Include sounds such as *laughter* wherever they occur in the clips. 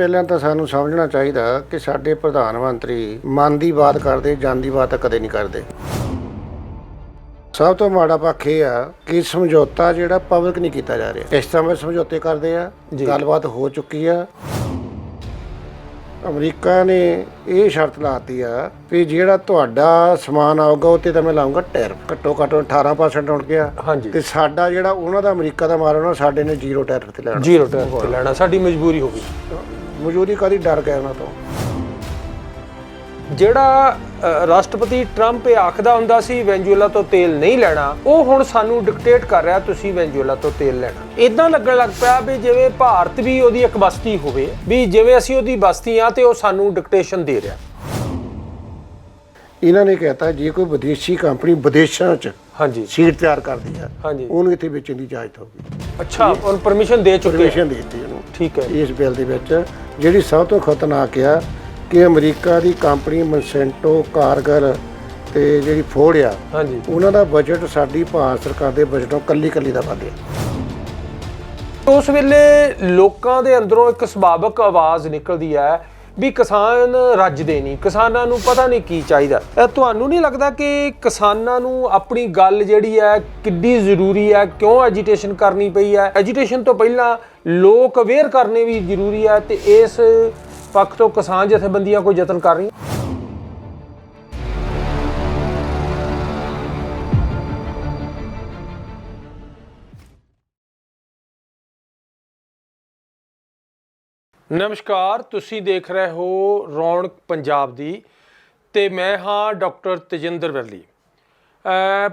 ਪਹਿਲਾਂ ਤਾਂ ਸਾਨੂੰ ਸਮਝਣਾ ਚਾਹੀਦਾ ਕਿ ਸਾਡੇ ਪ੍ਰਧਾਨ ਮੰਤਰੀ ਮਨ ਦੀ ਬਾਤ ਕਰਦੇ ਜਨ ਦੀ ਬਾਤ ਕਦੇ ਨਹੀਂ ਕਰਦੇ। ਸਭ ਤੋਂ ਮਾੜਾ ਪੱਖ ਇਹ ਆ ਕਿ ਸਮਝੌਤਾ ਜਿਹੜਾ ਪਬਲਿਕ ਨਹੀਂ ਕੀਤਾ ਜਾ ਰਿਹਾ। ਇਸ ਤਰ੍ਹਾਂ ਸਮਝੌਤੇ ਕਰਦੇ ਆ। ਗੱਲਬਾਤ ਹੋ ਚੁੱਕੀ ਆ। ਅਮਰੀਕਾ ਨੇ ਇਹ ਸ਼ਰਤ ਲਾਤੀ ਆ ਵੀ ਜਿਹੜਾ ਤੁਹਾਡਾ ਸਮਾਨ ਆਊਗਾ ਉਹ ਤੇ ਤਾਂ ਮੈਂ ਲਾਉਂਗਾ ਟੈਰਿਫ। ਘੱਟੋ ਘੱਟ 18% ਹੋਣ ਗਿਆ। ਹਾਂਜੀ। ਤੇ ਸਾਡਾ ਜਿਹੜਾ ਉਹਨਾਂ ਦਾ ਅਮਰੀਕਾ ਦਾ ਉਹਨਾਂ ਸਾਡੇ ਨੇ ਜ਼ੀਰੋ ਟੈਰਿਫ ਤੇ ਲੈਣਾ। ਜ਼ੀਰੋ ਤੇ ਲੈਣਾ। ਸਾਡੀ ਮਜਬੂਰੀ ਹੋ ਗਈ। ਮਜ਼ਦੂਰੀ ਕਦੀ ਡਰ ਗਿਆ ਉਹਨਾਂ ਤੋਂ? ਜਿਹੜਾ ਰਾਸ਼ਟਰਪਤੀ ਟਰੰਪ ਇਹ ਆਖਦਾ ਹੁੰਦਾ ਸੀ ਵੈਂਜੂਲਾ ਤੋਂ ਤੇਲ ਨਹੀਂ ਲੈਣਾ ਉਹ ਹੁਣ ਸਾਨੂੰ ਡਿਕਟੇਟ ਕਰ ਰਿਹਾ ਤੁਸੀਂ ਵੈਂਜੂਲਾ ਤੋਂ ਤੇਲ ਲੈਣਾ। ਇਦਾਂ ਲੱਗਣ ਲੱਗ ਪਿਆ ਵੀ ਜਿਵੇਂ ਭਾਰਤ ਵੀ ਉਹਦੀ ਇੱਕ ਬਸਤੀ ਹੋਵੇ ਵੀ ਜਿਵੇਂ ਅਸੀਂ ਉਹਦੀ ਬਸਤੀ ਆ ਤੇ ਉਹ ਸਾਨੂੰ ਡਿਕਟੇਸ਼ਨ ਦੇ ਰਿਹਾ। ਇਹਨਾਂ ਨੇ ਕਹਿਤਾ ਜੇ ਕੋਈ ਵਿਦੇਸ਼ੀ ਕੰਪਨੀ ਵਿਦੇਸ਼ਾਂ 'ਚ ਹਾਂਜੀ। ਸੀਟ ਤਿਆਰ ਕਰਦੀ ਆ ਹਾਂਜੀ। ਉਹਨੂੰ ਇੱਥੇ ਵੇਚਣ ਦੀ ਇਜਾਜ਼ਤ ਹੋਊਗੀ। ਅੱਛਾ ਉਹਨ ਪਰਮਿਸ਼ਨ ਦੇ ਚੁੱਕੇ। ਪਰਮਿਸ਼ਨ ਦੇ ਦਿੱਤੀ ਉਹਨੂੰ। ਠੀਕ ਹੈ। ਇਸ ਬਿੱਲ ਦੇ ਵਿੱਚ ਜਿਹੜੀ ਸਭ ਤੋਂ ਖਤਰਨਾਕ ਆ ਕਿ ਅਮਰੀਕਾ ਦੀ ਕੰਪਨੀ ਮਨਸੈਂਟੋ ਕਾਰਗਰ ਤੇ ਜਿਹੜੀ ਫੋਰਡ ਆ ਹਾਂਜੀ। ਉਹਨਾਂ ਦਾ ਬਜਟ ਸਾਡੀ ਭਾਰਤ ਸਰਕਾਰ ਦੇ ਬਜਟੋਂ ਕੱਲੀ ਕੱਲੀ ਦਾ ਵੱਧ ਗਿਆ ਉਸ ਵੇਲੇ ਲੋਕਾਂ ਦੇ ਅੰਦਰੋਂ ਇੱਕ ਸੁਭਾਵਕ ਆਵਾਜ਼ ਨਿਕਲਦੀ ਹੈ ਵੀ ਕਿਸਾਨ ਰੱਜਦੇ ਨਹੀਂ, ਕਿਸਾਨਾਂ ਨੂੰ ਪਤਾ ਨਹੀਂ ਕੀ ਚਾਹੀਦਾ। ਇਹ ਤੁਹਾਨੂੰ ਨਹੀਂ ਲੱਗਦਾ ਕਿ ਕਿਸਾਨਾਂ ਨੂੰ ਆਪਣੀ ਗੱਲ ਜਿਹੜੀ ਹੈ ਕਿੱਡੀ ਜ਼ਰੂਰੀ ਹੈ? ਕਿਉਂ ਐਜੀਟੇਸ਼ਨ ਕਰਨੀ ਪਈ ਹੈ? ਐਜੀਟੇਸ਼ਨ ਤੋਂ ਪਹਿਲਾਂ ਲੋਕ ਅਵੇਅਰ ਕਰਨੇ ਵੀ ਜ਼ਰੂਰੀ ਹੈ ਤੇ ਇਸ ਪੱਖ ਤੋਂ ਕਿਸਾਨ ਜਥੇਬੰਦੀਆਂ ਕੋਈ ਯਤਨ ਕਰ ਰਹੀਆਂ? ਨਮਸਕਾਰ, ਤੁਸੀਂ ਦੇਖ ਰਹੇ ਹੋ ਰੌਣਕ ਪੰਜਾਬ ਦੀ ਤੇ ਮੈਂ ਹਾਂ ਡਾਕਟਰ ਤੇਜਿੰਦਰ ਵਰਲੀ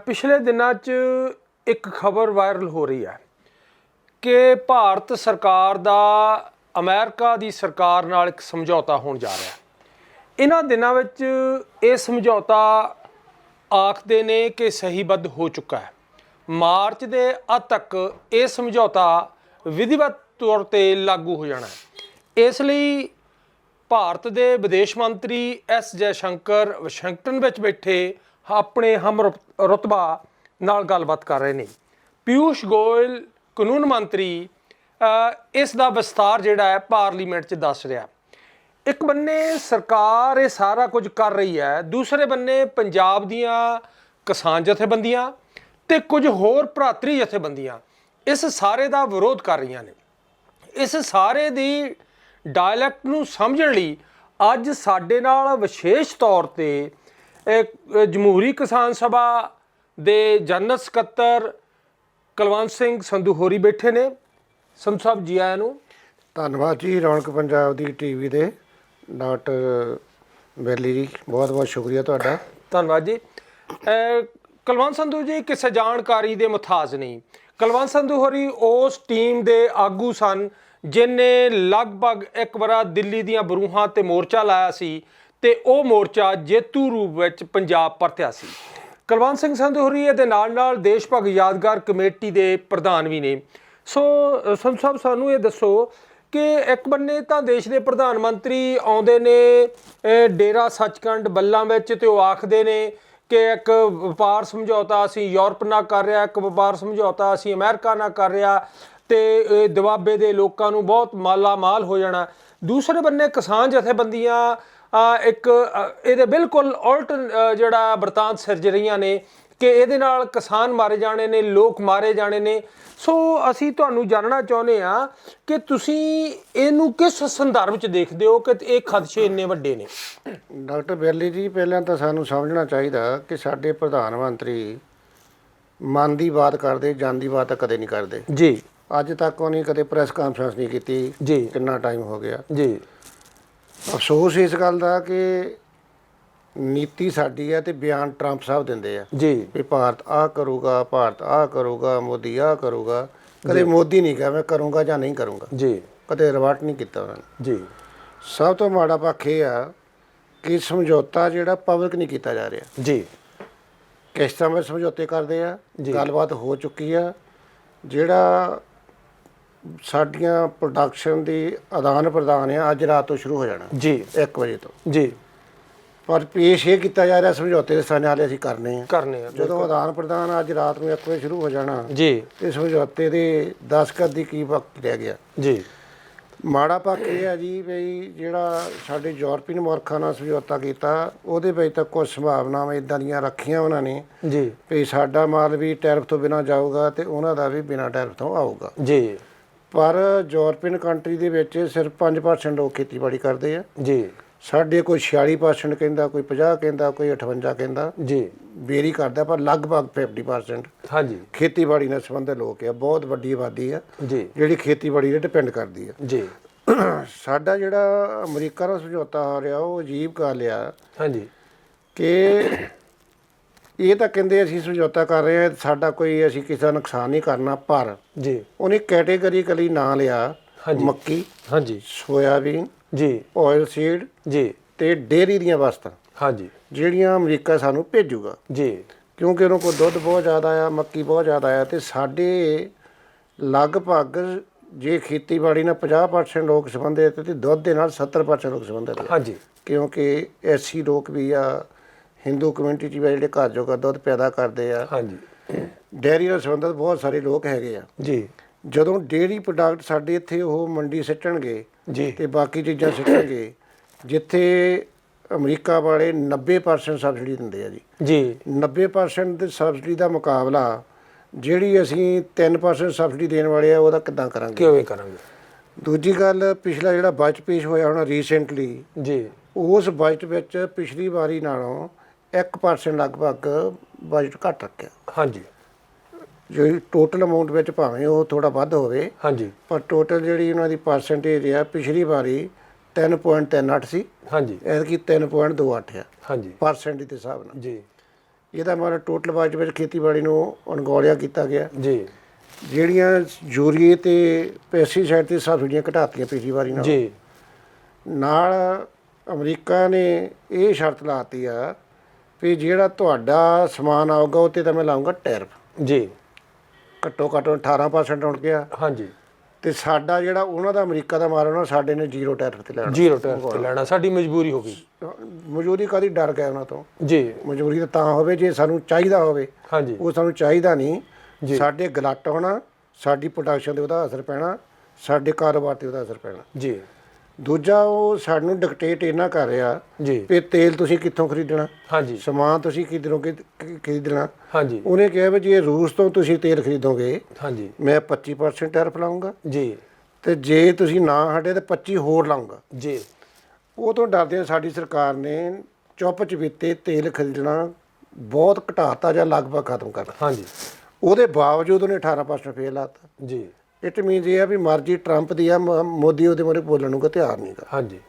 ਪਿਛਲੇ ਦਿਨਾਂ 'ਚ ਇੱਕ ਖਬਰ ਵਾਇਰਲ ਹੋ ਰਹੀ ਹੈ ਕਿ ਭਾਰਤ ਸਰਕਾਰ ਦਾ ਅਮਰੀਕਾ ਦੀ ਸਰਕਾਰ ਨਾਲ ਇੱਕ ਸਮਝੌਤਾ ਹੋਣ ਜਾ ਰਿਹਾ ਹੈ। ਇਹਨਾਂ ਦਿਨਾਂ ਵਿੱਚ ਇਹ ਸਮਝੌਤਾ ਆਖਦੇ ਨੇ ਕਿ ਸਹੀਬੱਧ ਹੋ ਚੁੱਕਾ ਹੈ। ਮਾਰਚ ਦੇ ਅੱਧ ਤੱਕ ਇਹ ਸਮਝੌਤਾ ਵਿਧੀਵਤ ਤੌਰ ਤੇ ਲਾਗੂ ਹੋ ਜਾਣਾ ਹੈ। ਇਸ ਲਈ ਭਾਰਤ ਦੇ ਵਿਦੇਸ਼ ਮੰਤਰੀ ਐਸ ਜੈਸ਼ੰਕਰ ਵਾਸ਼ਿੰਗਟਨ ਵਿੱਚ ਬੈਠੇ ਆਪਣੇ ਹਮ ਰੁਤ- ਰੁਤਬਾ ਨਾਲ ਗੱਲਬਾਤ ਕਰ ਰਹੇ ਨੇ। ਪਿਊਸ਼ ਗੋਇਲ, ਕਾਨੂੰਨ ਮੰਤਰੀ ਇਸ ਦਾ ਵਿਸਤਾਰ ਜਿਹੜਾ ਹੈ ਪਾਰਲੀਮੈਂਟ 'ਚ ਦੱਸ ਰਿਹਾ। ਇੱਕ ਬੰਨੇ ਸਰਕਾਰ ਇਹ ਸਾਰਾ ਕੁਝ ਕਰ ਰਹੀ ਹੈ, ਦੂਸਰੇ ਬੰਨੇ ਪੰਜਾਬ ਦੀਆਂ ਕਿਸਾਨ ਜਥੇਬੰਦੀਆਂ ਤੇ ਕੁਝ ਹੋਰ ਭਰਾਤਰੀ ਜਥੇਬੰਦੀਆਂ ਇਸ ਸਾਰੇ ਦਾ ਵਿਰੋਧ ਕਰ ਰਹੀਆਂ ਨੇ। ਇਸ ਸਾਰੇ ਦੀ ਡਾਇਲੈਕਟ ਨੂੰ ਸਮਝਣ ਲਈ ਅੱਜ ਸਾਡੇ ਨਾਲ ਵਿਸ਼ੇਸ਼ ਤੌਰ ਤੇ ਜਮਹੂਰੀ ਕਿਸਾਨ ਸਭਾ ਦੇ ਜਨਰਲ ਸਕੱਤਰ ਕੁਲਵੰਤ ਸਿੰਘ ਸੰਧੂ ਹੋਰੀ ਬੈਠੇ ਨੇ। ਸੰਧੂ ਸਾਹਿਬ ਜੀ ਆਇਆਂ ਨੂੰ। ਧੰਨਵਾਦ ਜੀ ਰੌਣਕ ਪੰਜਾਬ ਦੀ ਟੀਵੀ ਦੇ ਡਾਕਟਰ ਬੈਲੀ ਜੀ ਬਹੁਤ ਬਹੁਤ ਸ਼ੁਕਰੀਆ ਤੁਹਾਡਾ। ਧੰਨਵਾਦ ਜੀ। ਕੁਲਵੰਤ ਸੰਧੂ ਜੀ ਕਿਸੇ ਜਾਣਕਾਰੀ ਦੇ ਮੁਤਾਜ ਨਹੀਂ। ਕੁਲਵੰਤ ਸੰਧੂ ਹੋਰੀ ਉਸ ਟੀਮ ਦੇ ਆਗੂ ਸਨ ਜਿਨੇ ਲਗਭਗ ਇੱਕ ਵਾਰ ਦਿੱਲੀ ਦੀਆਂ ਬਰੂਹਾਂ ਤੇ ਮੋਰਚਾ ਲਾਇਆ ਸੀ ਤੇ ਉਹ ਮੋਰਚਾ ਜੇਤੂ ਰੂਪ ਵਿੱਚ ਪੰਜਾਬ ਪਰਤਿਆ ਸੀ। ਕੁਲਵੰਤ ਸਿੰਘ ਸੰਧੂ ਹੋਰੀ ਇਹਦੇ ਨਾਲ ਨਾਲ ਦੇਸ਼ ਭਗਤ ਯਾਦਗਾਰ ਕਮੇਟੀ ਦੇ ਪ੍ਰਧਾਨ ਵੀ ਨੇ। ਸੋ ਅ, ਸੰਧੂ ਸਾਹਿਬ ਸਾਨੂੰ ਇਹ ਦੱਸੋ ਕਿ ਇੱਕ ਬੰਨੇ ਤਾਂ ਦੇਸ਼ ਦੇ ਪ੍ਰਧਾਨ ਮੰਤਰੀ ਆਉਂਦੇ ਨੇ ਡੇਰਾ ਸੱਚਖੰਡ ਬੱਲਾਂ ਵਿੱਚ ਤੇ ਉਹ ਆਖਦੇ ਨੇ ਕਿ ਇੱਕ ਵਪਾਰ ਸਮਝੌਤਾ ਅਸੀਂ ਯੂਰਪ ਨਾਲ ਕਰ ਰਿਹਾ ਇੱਕ ਵਪਾਰ ਸਮਝੌਤਾ ਅਸੀਂ ਅਮਰੀਕਾ ਨਾਲ ਕਰ ਰਿਹਾ। ਤੇ ਦੁਆਬੇ ਦੇ ਲੋਕਾਂ ਨੂੰ ਬਹੁਤ ਮਾਲਾ ਮਾਲ ਹੋ ਜਾਣਾ। ਦੂਸਰੇ ਬੰਨੇ ਕਿਸਾਨ ਜਥੇਬੰਦੀਆਂ ਇੱਕ ਇਹਦੇ ਬਿਲਕੁਲ ਉਲਟ ਜਿਹੜਾ ਬਰਤਾਂਤ ਸਿਰਜ ਰਹੀਆਂ ਨੇ ਕਿ ਇਹਦੇ ਨਾਲ ਕਿਸਾਨ ਮਾਰੇ ਜਾਣੇ ਨੇ ਲੋਕ ਮਾਰੇ ਜਾਣੇ ਨੇ। ਸੋ ਅਸੀਂ ਤੁਹਾਨੂੰ ਜਾਣਨਾ ਚਾਹੁੰਦੇ ਆ ਕਿ ਤੁਸੀਂ ਇਹਨੂੰ ਕਿਸ ਸੰਦਰਭ 'ਚ ਦੇਖਦੇ ਹੋ ਕਿ ਇਹ ਖਦਸ਼ੇ ਇੰਨੇ ਵੱਡੇ ਨੇ? ਡਾਕਟਰ ਬੈਲੀ ਜੀ ਪਹਿਲਾਂ ਤਾਂ ਸਾਨੂੰ ਸਮਝਣਾ ਚਾਹੀਦਾ ਕਿ ਸਾਡੇ ਪ੍ਰਧਾਨ ਮੰਤਰੀ ਮਨ ਦੀ ਬਾਤ ਕਰਦੇ ਜਨ ਦੀ ਬਾਤ ਕਦੇ ਨਹੀਂ ਕਰਦੇ। ਜੀ। ਅੱਜ ਤੱਕ ਉਹਨੇ ਕਦੇ ਪ੍ਰੈਸ ਕਾਨਫਰੰਸ ਨਹੀਂ ਕੀਤੀ। ਜੀ। ਕਿੰਨਾ ਟਾਈਮ ਹੋ ਗਿਆ। ਜੀ। ਅਫਸੋਸ ਇਸ ਗੱਲ ਦਾ ਕਿ ਨੀਤੀ ਸਾਡੀ ਹੈ ਤੇ ਬਿਆਨ ਟਰੰਪ ਸਾਹਿਬ ਦਿੰਦੇ ਆ। ਜੀ। ਵੀ ਭਾਰਤ ਆ ਕਰੂਗਾ ਭਾਰਤ ਆ ਕਰੂਗਾ ਮੋਦੀ ਆ ਕਰੂਗਾ। ਕਦੇ ਮੋਦੀ ਨਹੀਂ ਕਿਹਾ ਮੈਂ ਕਰੂੰਗਾ ਜਾਂ ਨਹੀਂ ਕਰੂੰਗਾ। ਜੀ। ਕਦੇ ਰਿਵਰਟ ਨਹੀਂ ਕੀਤਾ ਉਹਨਾਂ ਨੇ। ਜੀ। ਸਭ ਤੋਂ ਮਾੜਾ ਪੱਖ ਇਹ ਆ ਕਿ ਸਮਝੌਤਾ ਜਿਹੜਾ ਪਬਲਿਕ ਨਹੀਂ ਕੀਤਾ ਜਾ ਰਿਹਾ। ਜੀ। ਕਿਸ ਤਰ੍ਹਾਂ ਸਮਝੌਤੇ ਕਰਦੇ ਆ। ਗੱਲਬਾਤ ਹੋ ਚੁੱਕੀ ਆ। ਜਿਹੜਾ ਸਾਡੀਆਂ ਪ੍ਰੋਡਕਸ਼ਨ ਦੀ ਆਦਾਨ ਪ੍ਰਦਾਨ ਆ ਅੱਜ ਰਾਤ ਤੋਂ ਸ਼ੁਰੂ ਹੋ ਜਾਣਾ। ਜੀ। 1 ਵਜੇ ਤੋਂ। ਜੀ। ਪਰ ਪੇਸ਼ ਇਹ ਕੀਤਾ ਜਾ ਰਿਹਾ ਸਮਝੌਤੇ ਦੇ ਸਥਾਨ ਹਾਲੇ ਅਸੀਂ ਕਰਨੇ ਆ। ਕਰਨੇ ਆ ਜਦੋਂ ਆਦਾਨ ਪ੍ਰਦਾਨ ਅੱਜ ਰਾਤ ਨੂੰ 1 ਵਜੇ ਸ਼ੁਰੂ ਹੋ ਜਾਣਾ। ਜੀ। ਤੇ ਸਮਝੌਤੇ ਦੇ ਦਸਤਖਤ ਦੀ ਕੀ ਵਕਤ ਰਹਿ ਗਿਆ। ਜੀ। ਮਾੜਾ ਪੱਖ ਇਹ ਹੈ ਜੀ ਵੀ ਜਿਹੜਾ ਸਾਡੇ ਯੂਰਪੀਅਨ ਮੁਲਕਾਂ ਨਾਲ ਸਮਝੌਤਾ ਕੀਤਾ ਉਹਦੇ ਵਿੱਚ ਤਾਂ ਕੁਝ ਸੰਭਾਵਨਾਵਾਂ ਇਦਾਂ ਦੀਆਂ ਰੱਖੀਆਂ ਉਹਨਾਂ ਨੇ। ਜੀ। ਵੀ ਸਾਡਾ ਮਾਲ ਵੀ ਟੈਰਿਫ ਤੋਂ ਬਿਨਾ ਜਾਊਗਾ ਤੇ ਉਹਨਾਂ ਦਾ ਵੀ ਬਿਨਾ ਟੈਰਿਫ ਤੋਂ ਆਊਗਾ। ਜੀ। ਪਰ ਯੂਰਪੀਅਨ ਕੰਟਰੀ ਦੇ ਵਿੱਚ ਸਿਰਫ 5% ਲੋਕ ਖੇਤੀਬਾੜੀ ਕਰਦੇ ਆ। ਜੀ। ਸਾਡੇ ਕੋਈ 46% ਕਹਿੰਦਾ ਕੋਈ 50 ਕਹਿੰਦਾ ਕੋਈ 58 ਕਹਿੰਦਾ। ਜੀ। ਬੇਰੀ ਕਰਦਾ ਪਰ ਲਗਭਗ 50% ਹਾਂਜੀ। ਖੇਤੀਬਾੜੀ ਨਾਲ ਸੰਬੰਧਿਤ ਲੋਕ ਆ। ਬਹੁਤ ਵੱਡੀ ਆਬਾਦੀ ਆ। ਜੀ। ਜਿਹੜੀ ਖੇਤੀਬਾੜੀ ਤੇ ਡਿਪੈਂਡ ਕਰਦੀ ਆ। ਜੀ। *clears throat* ਸਾਡਾ ਜਿਹੜਾ ਅਮਰੀਕਾ ਨਾਲ ਸਮਝੌਤਾ ਹੋ ਰਿਹਾ ਉਹ ਅਜੀਬ ਗੱਲ ਆ ਹਾਂਜੀ। ਕਿ ਇਹ ਤਾਂ ਕਹਿੰਦੇ ਅਸੀਂ ਸਮਝੌਤਾ ਕਰ ਰਹੇ ਹਾਂ ਸਾਡਾ ਕੋਈ ਅਸੀਂ ਕਿਸੇ ਦਾ ਨੁਕਸਾਨ ਨਹੀਂ ਕਰਨਾ ਪਰ ਜੀ। ਉਹਨੇ ਕੈਟੇਗਰੀਕਲੀ ਨਾਂ ਲਿਆ। ਮੱਕੀ ਹਾਂਜੀ। ਸੋਇਆਬੀਨ ਜੀ। ਆਇਲ ਸੀਡ ਜੀ। ਤੇ ਡੇਅਰੀ ਦੀਆਂ ਵਸਤਾਂ ਹਾਂਜੀ। ਜਿਹੜੀਆਂ ਅਮਰੀਕਾ ਸਾਨੂੰ ਭੇਜੂਗਾ। ਜੀ। ਕਿਉਂਕਿ ਉਹਨਾਂ ਕੋਲ ਦੁੱਧ ਬਹੁਤ ਜ਼ਿਆਦਾ ਆ ਮੱਕੀ ਬਹੁਤ ਜ਼ਿਆਦਾ ਆ ਤੇ ਸਾਡੇ ਲਗਭਗ ਜੇ ਖੇਤੀਬਾੜੀ ਨਾਲ 50% ਲੋਕ ਸੰਬੰਧਿਤ ਤੇ ਦੁੱਧ ਦੇ ਨਾਲ 70% ਲੋਕ ਸੰਬੰਧਿਤ ਹਾਂਜੀ। ਕਿਉਂਕਿ ਐਸੀ ਲੋਕ ਵੀ ਆ ਹਿੰਦੂ ਕਮਿਊਨਿਟੀ 'ਚ ਵੀ ਆ ਜਿਹੜੇ ਘਰ ਜੋਗਾ ਦੁੱਧ ਪੈਦਾ ਕਰਦੇ ਆ। ਹਾਂਜੀ। ਡੇਅਰੀ ਨਾਲ ਸੰਬੰਧਿਤ ਬਹੁਤ ਸਾਰੇ ਲੋਕ ਹੈਗੇ ਆ। ਜੀ। ਜਦੋਂ ਡੇਅਰੀ ਪ੍ਰੋਡਕਟ ਸਾਡੇ ਇੱਥੇ ਉਹ ਮੰਡੀ ਸਿੱਟਣਗੇ ਜੀ। ਤੇ ਬਾਕੀ ਚੀਜ਼ਾਂ ਸਿੱਟਣਗੇ ਜਿੱਥੇ ਅਮਰੀਕਾ ਵਾਲੇ 90% ਸਬਸਿਡੀ ਦਿੰਦੇ ਆ ਜੀ। ਜੀ। 90% ਦੇ ਸਬਸਿਡੀ ਦਾ ਮੁਕਾਬਲਾ ਜਿਹੜੀ ਅਸੀਂ 3% ਸਬਸਿਡੀ ਦੇਣ ਵਾਲੇ ਆ ਉਹਦਾ ਕਿੱਦਾਂ ਕਰਾਂਗੇ? ਕਿਵੇਂ ਕਰਾਂਗੇ? ਦੂਜੀ ਗੱਲ ਪਿਛਲਾ ਜਿਹੜਾ ਬਜਟ ਪੇਸ਼ ਹੋਇਆ ਹੁਣ ਰੀਸੈਂਟਲੀ ਜੀ। ਉਸ ਬਜਟ ਵਿੱਚ ਪਿਛਲੀ ਵਾਰੀ ਨਾਲੋਂ 1% ਲਗਭਗ ਬਜਟ ਘੱਟ ਰੱਖਿਆ। ਹਾਂਜੀ। ਜਿਹੜੀ ਟੋਟਲ ਅਮਾਉਂਟ ਵਿੱਚ ਭਾਵੇਂ ਉਹ ਥੋੜਾ ਵੱਧ ਹੋਵੇ ਹਾਂਜੀ। ਪਰ ਟੋਟਲ ਜਿਹੜੀ ਉਹਨਾਂ ਦੀ ਪਰਸੈਂਟੇਜ ਆ ਪਿਛਲੀ ਵਾਰੀ 3.38 ਸੀ। ਹਾਂਜੀ। ਐਤਕੀ 3.28 ਆ। ਹਾਂਜੀ। ਪਰਸੈਂਟ ਦੇ ਹਿਸਾਬ ਨਾਲ। ਜੀ। ਇਹਦਾ ਮਤਲਬ ਟੋਟਲ ਬਜਟ ਵਿੱਚ ਖੇਤੀਬਾੜੀ ਨੂੰ ਅਣਗੌਲਿਆ ਕੀਤਾ ਗਿਆ। ਜੀ। ਜਿਹੜੀਆਂ ਯੂਰੀਏ ਤੇ ਪੈਸਟੀਸਾਈਡ ਤੇ ਸਬਸਿਡੀਆਂ ਘਟਾਤੀਆਂ ਪਿਛਲੀ ਵਾਰੀ ਨਾਲ। ਜੀ। ਨਾਲ ਅਮਰੀਕਾ ਨੇ ਇਹ ਸ਼ਰਤ ਲਾਤੀ ਆ ਵੀ ਜਿਹੜਾ ਤੁਹਾਡਾ ਸਮਾਨ ਆਊਗਾ ਉਹ ਤੇ ਤਾਂ ਮੈਂ ਲਾਉਂਗਾ ਟੈਰਿਫ। ਜੀ। ਘੱਟੋ ਘੱਟ 18% ਉੱਠ ਗਿਆ। ਹਾਂਜੀ। ਤੇ ਸਾਡਾ ਜਿਹੜਾ ਉਹਨਾਂ ਦਾ ਅਮਰੀਕਾ ਦਾ ਮਾਲ ਉਹਨਾਂ ਸਾਡੇ ਨੇ ਜ਼ੀਰੋ ਟੈਰਿਫ ਤੇ ਲੈਣਾ। ਜ਼ੀਰੋ ਟੈਕਸ ਤੇ ਲੈਣਾ। ਸਾਡੀ ਮਜਬੂਰੀ ਹੋ ਗਈ। ਮਜ਼ਦੂਰੀ ਕਾਦੀ ਡਰ ਗਿਆ ਉਹਨਾਂ ਤੋਂ। ਜੀ। ਮਜ਼ਦੂਰੀ ਤਾਂ ਤਾਂ ਹੋਵੇ ਜੇ ਸਾਨੂੰ ਚਾਹੀਦਾ ਹੋਵੇ। ਹਾਂਜੀ। ਉਹ ਸਾਨੂੰ ਚਾਹੀਦਾ ਨਹੀਂ। ਸਾਡੇ ਗਲਟ ਹੋਣਾ ਸਾਡੀ ਪ੍ਰੋਡਕਸ਼ਨ ਤੇ ਉਹਦਾ ਅਸਰ ਪੈਣਾ ਸਾਡੇ ਕਾਰੋਬਾਰ ਤੇ ਉਹਦਾ ਅਸਰ ਪੈਣਾ। ਜੀ। ਦੂਜਾ ਉਹ ਸਾਨੂੰ ਡਿਕਟੇਟ ਇਹਨਾਂ ਕਰ ਰਿਹਾ ਜੀ। ਵੀ ਤੇਲ ਤੁਸੀਂ ਕਿੱਥੋਂ ਖਰੀਦਣਾ? ਹਾਂਜੀ। ਸਮਾਨ ਤੁਸੀਂ ਕਿੱਧਰੋਂ ਖਰੀਦਣਾ? ਹਾਂਜੀ। ਉਹਨੇ ਕਿਹਾ ਵੀ ਜੇ ਰੂਸ ਤੋਂ ਤੁਸੀਂ ਤੇਲ ਖਰੀਦੋਗੇ ਹਾਂਜੀ। ਮੈਂ 25% ਟੈਰਿਫ ਲਾਉਂਗਾ ਜੀ। ਤੇ ਜੇ ਤੁਸੀਂ ਨਾ ਹਟੇ ਤੇ 25 ਹੋਰ ਲਾਉਂਗਾ ਜੀ। ਉਹ ਤੋਂ ਡਰਦੇ ਸਾਡੀ ਸਰਕਾਰ ਨੇ ਚੁੱਪ ਚਪੀਤੇ ਤੇਲ ਖਰੀਦਣਾ ਬਹੁਤ ਘਟਾਤਾ ਜਾਂ ਲਗਭਗ ਖਤਮ ਕਰਤਾ ਹਾਂਜੀ। ਉਹਦੇ ਬਾਵਜੂਦ ਉਹਨੇ 18% ਫੇਲ ਲਾਤਾ ਜੀ। ਇਟ ਮੀਨਸ ਇਹ ਆ ਵੀ ਮਰਜ਼ੀ ਟਰੰਪ ਦੀ ਆ ਮ- ਮੋਦੀ ਉਹਦੇ ਮੂਹਰੇ ਬੋਲਣ ਨੂੰ ਕੋਈ ਤਿਆਰ ਨਹੀਂਗਾ ਹਾਂਜੀ।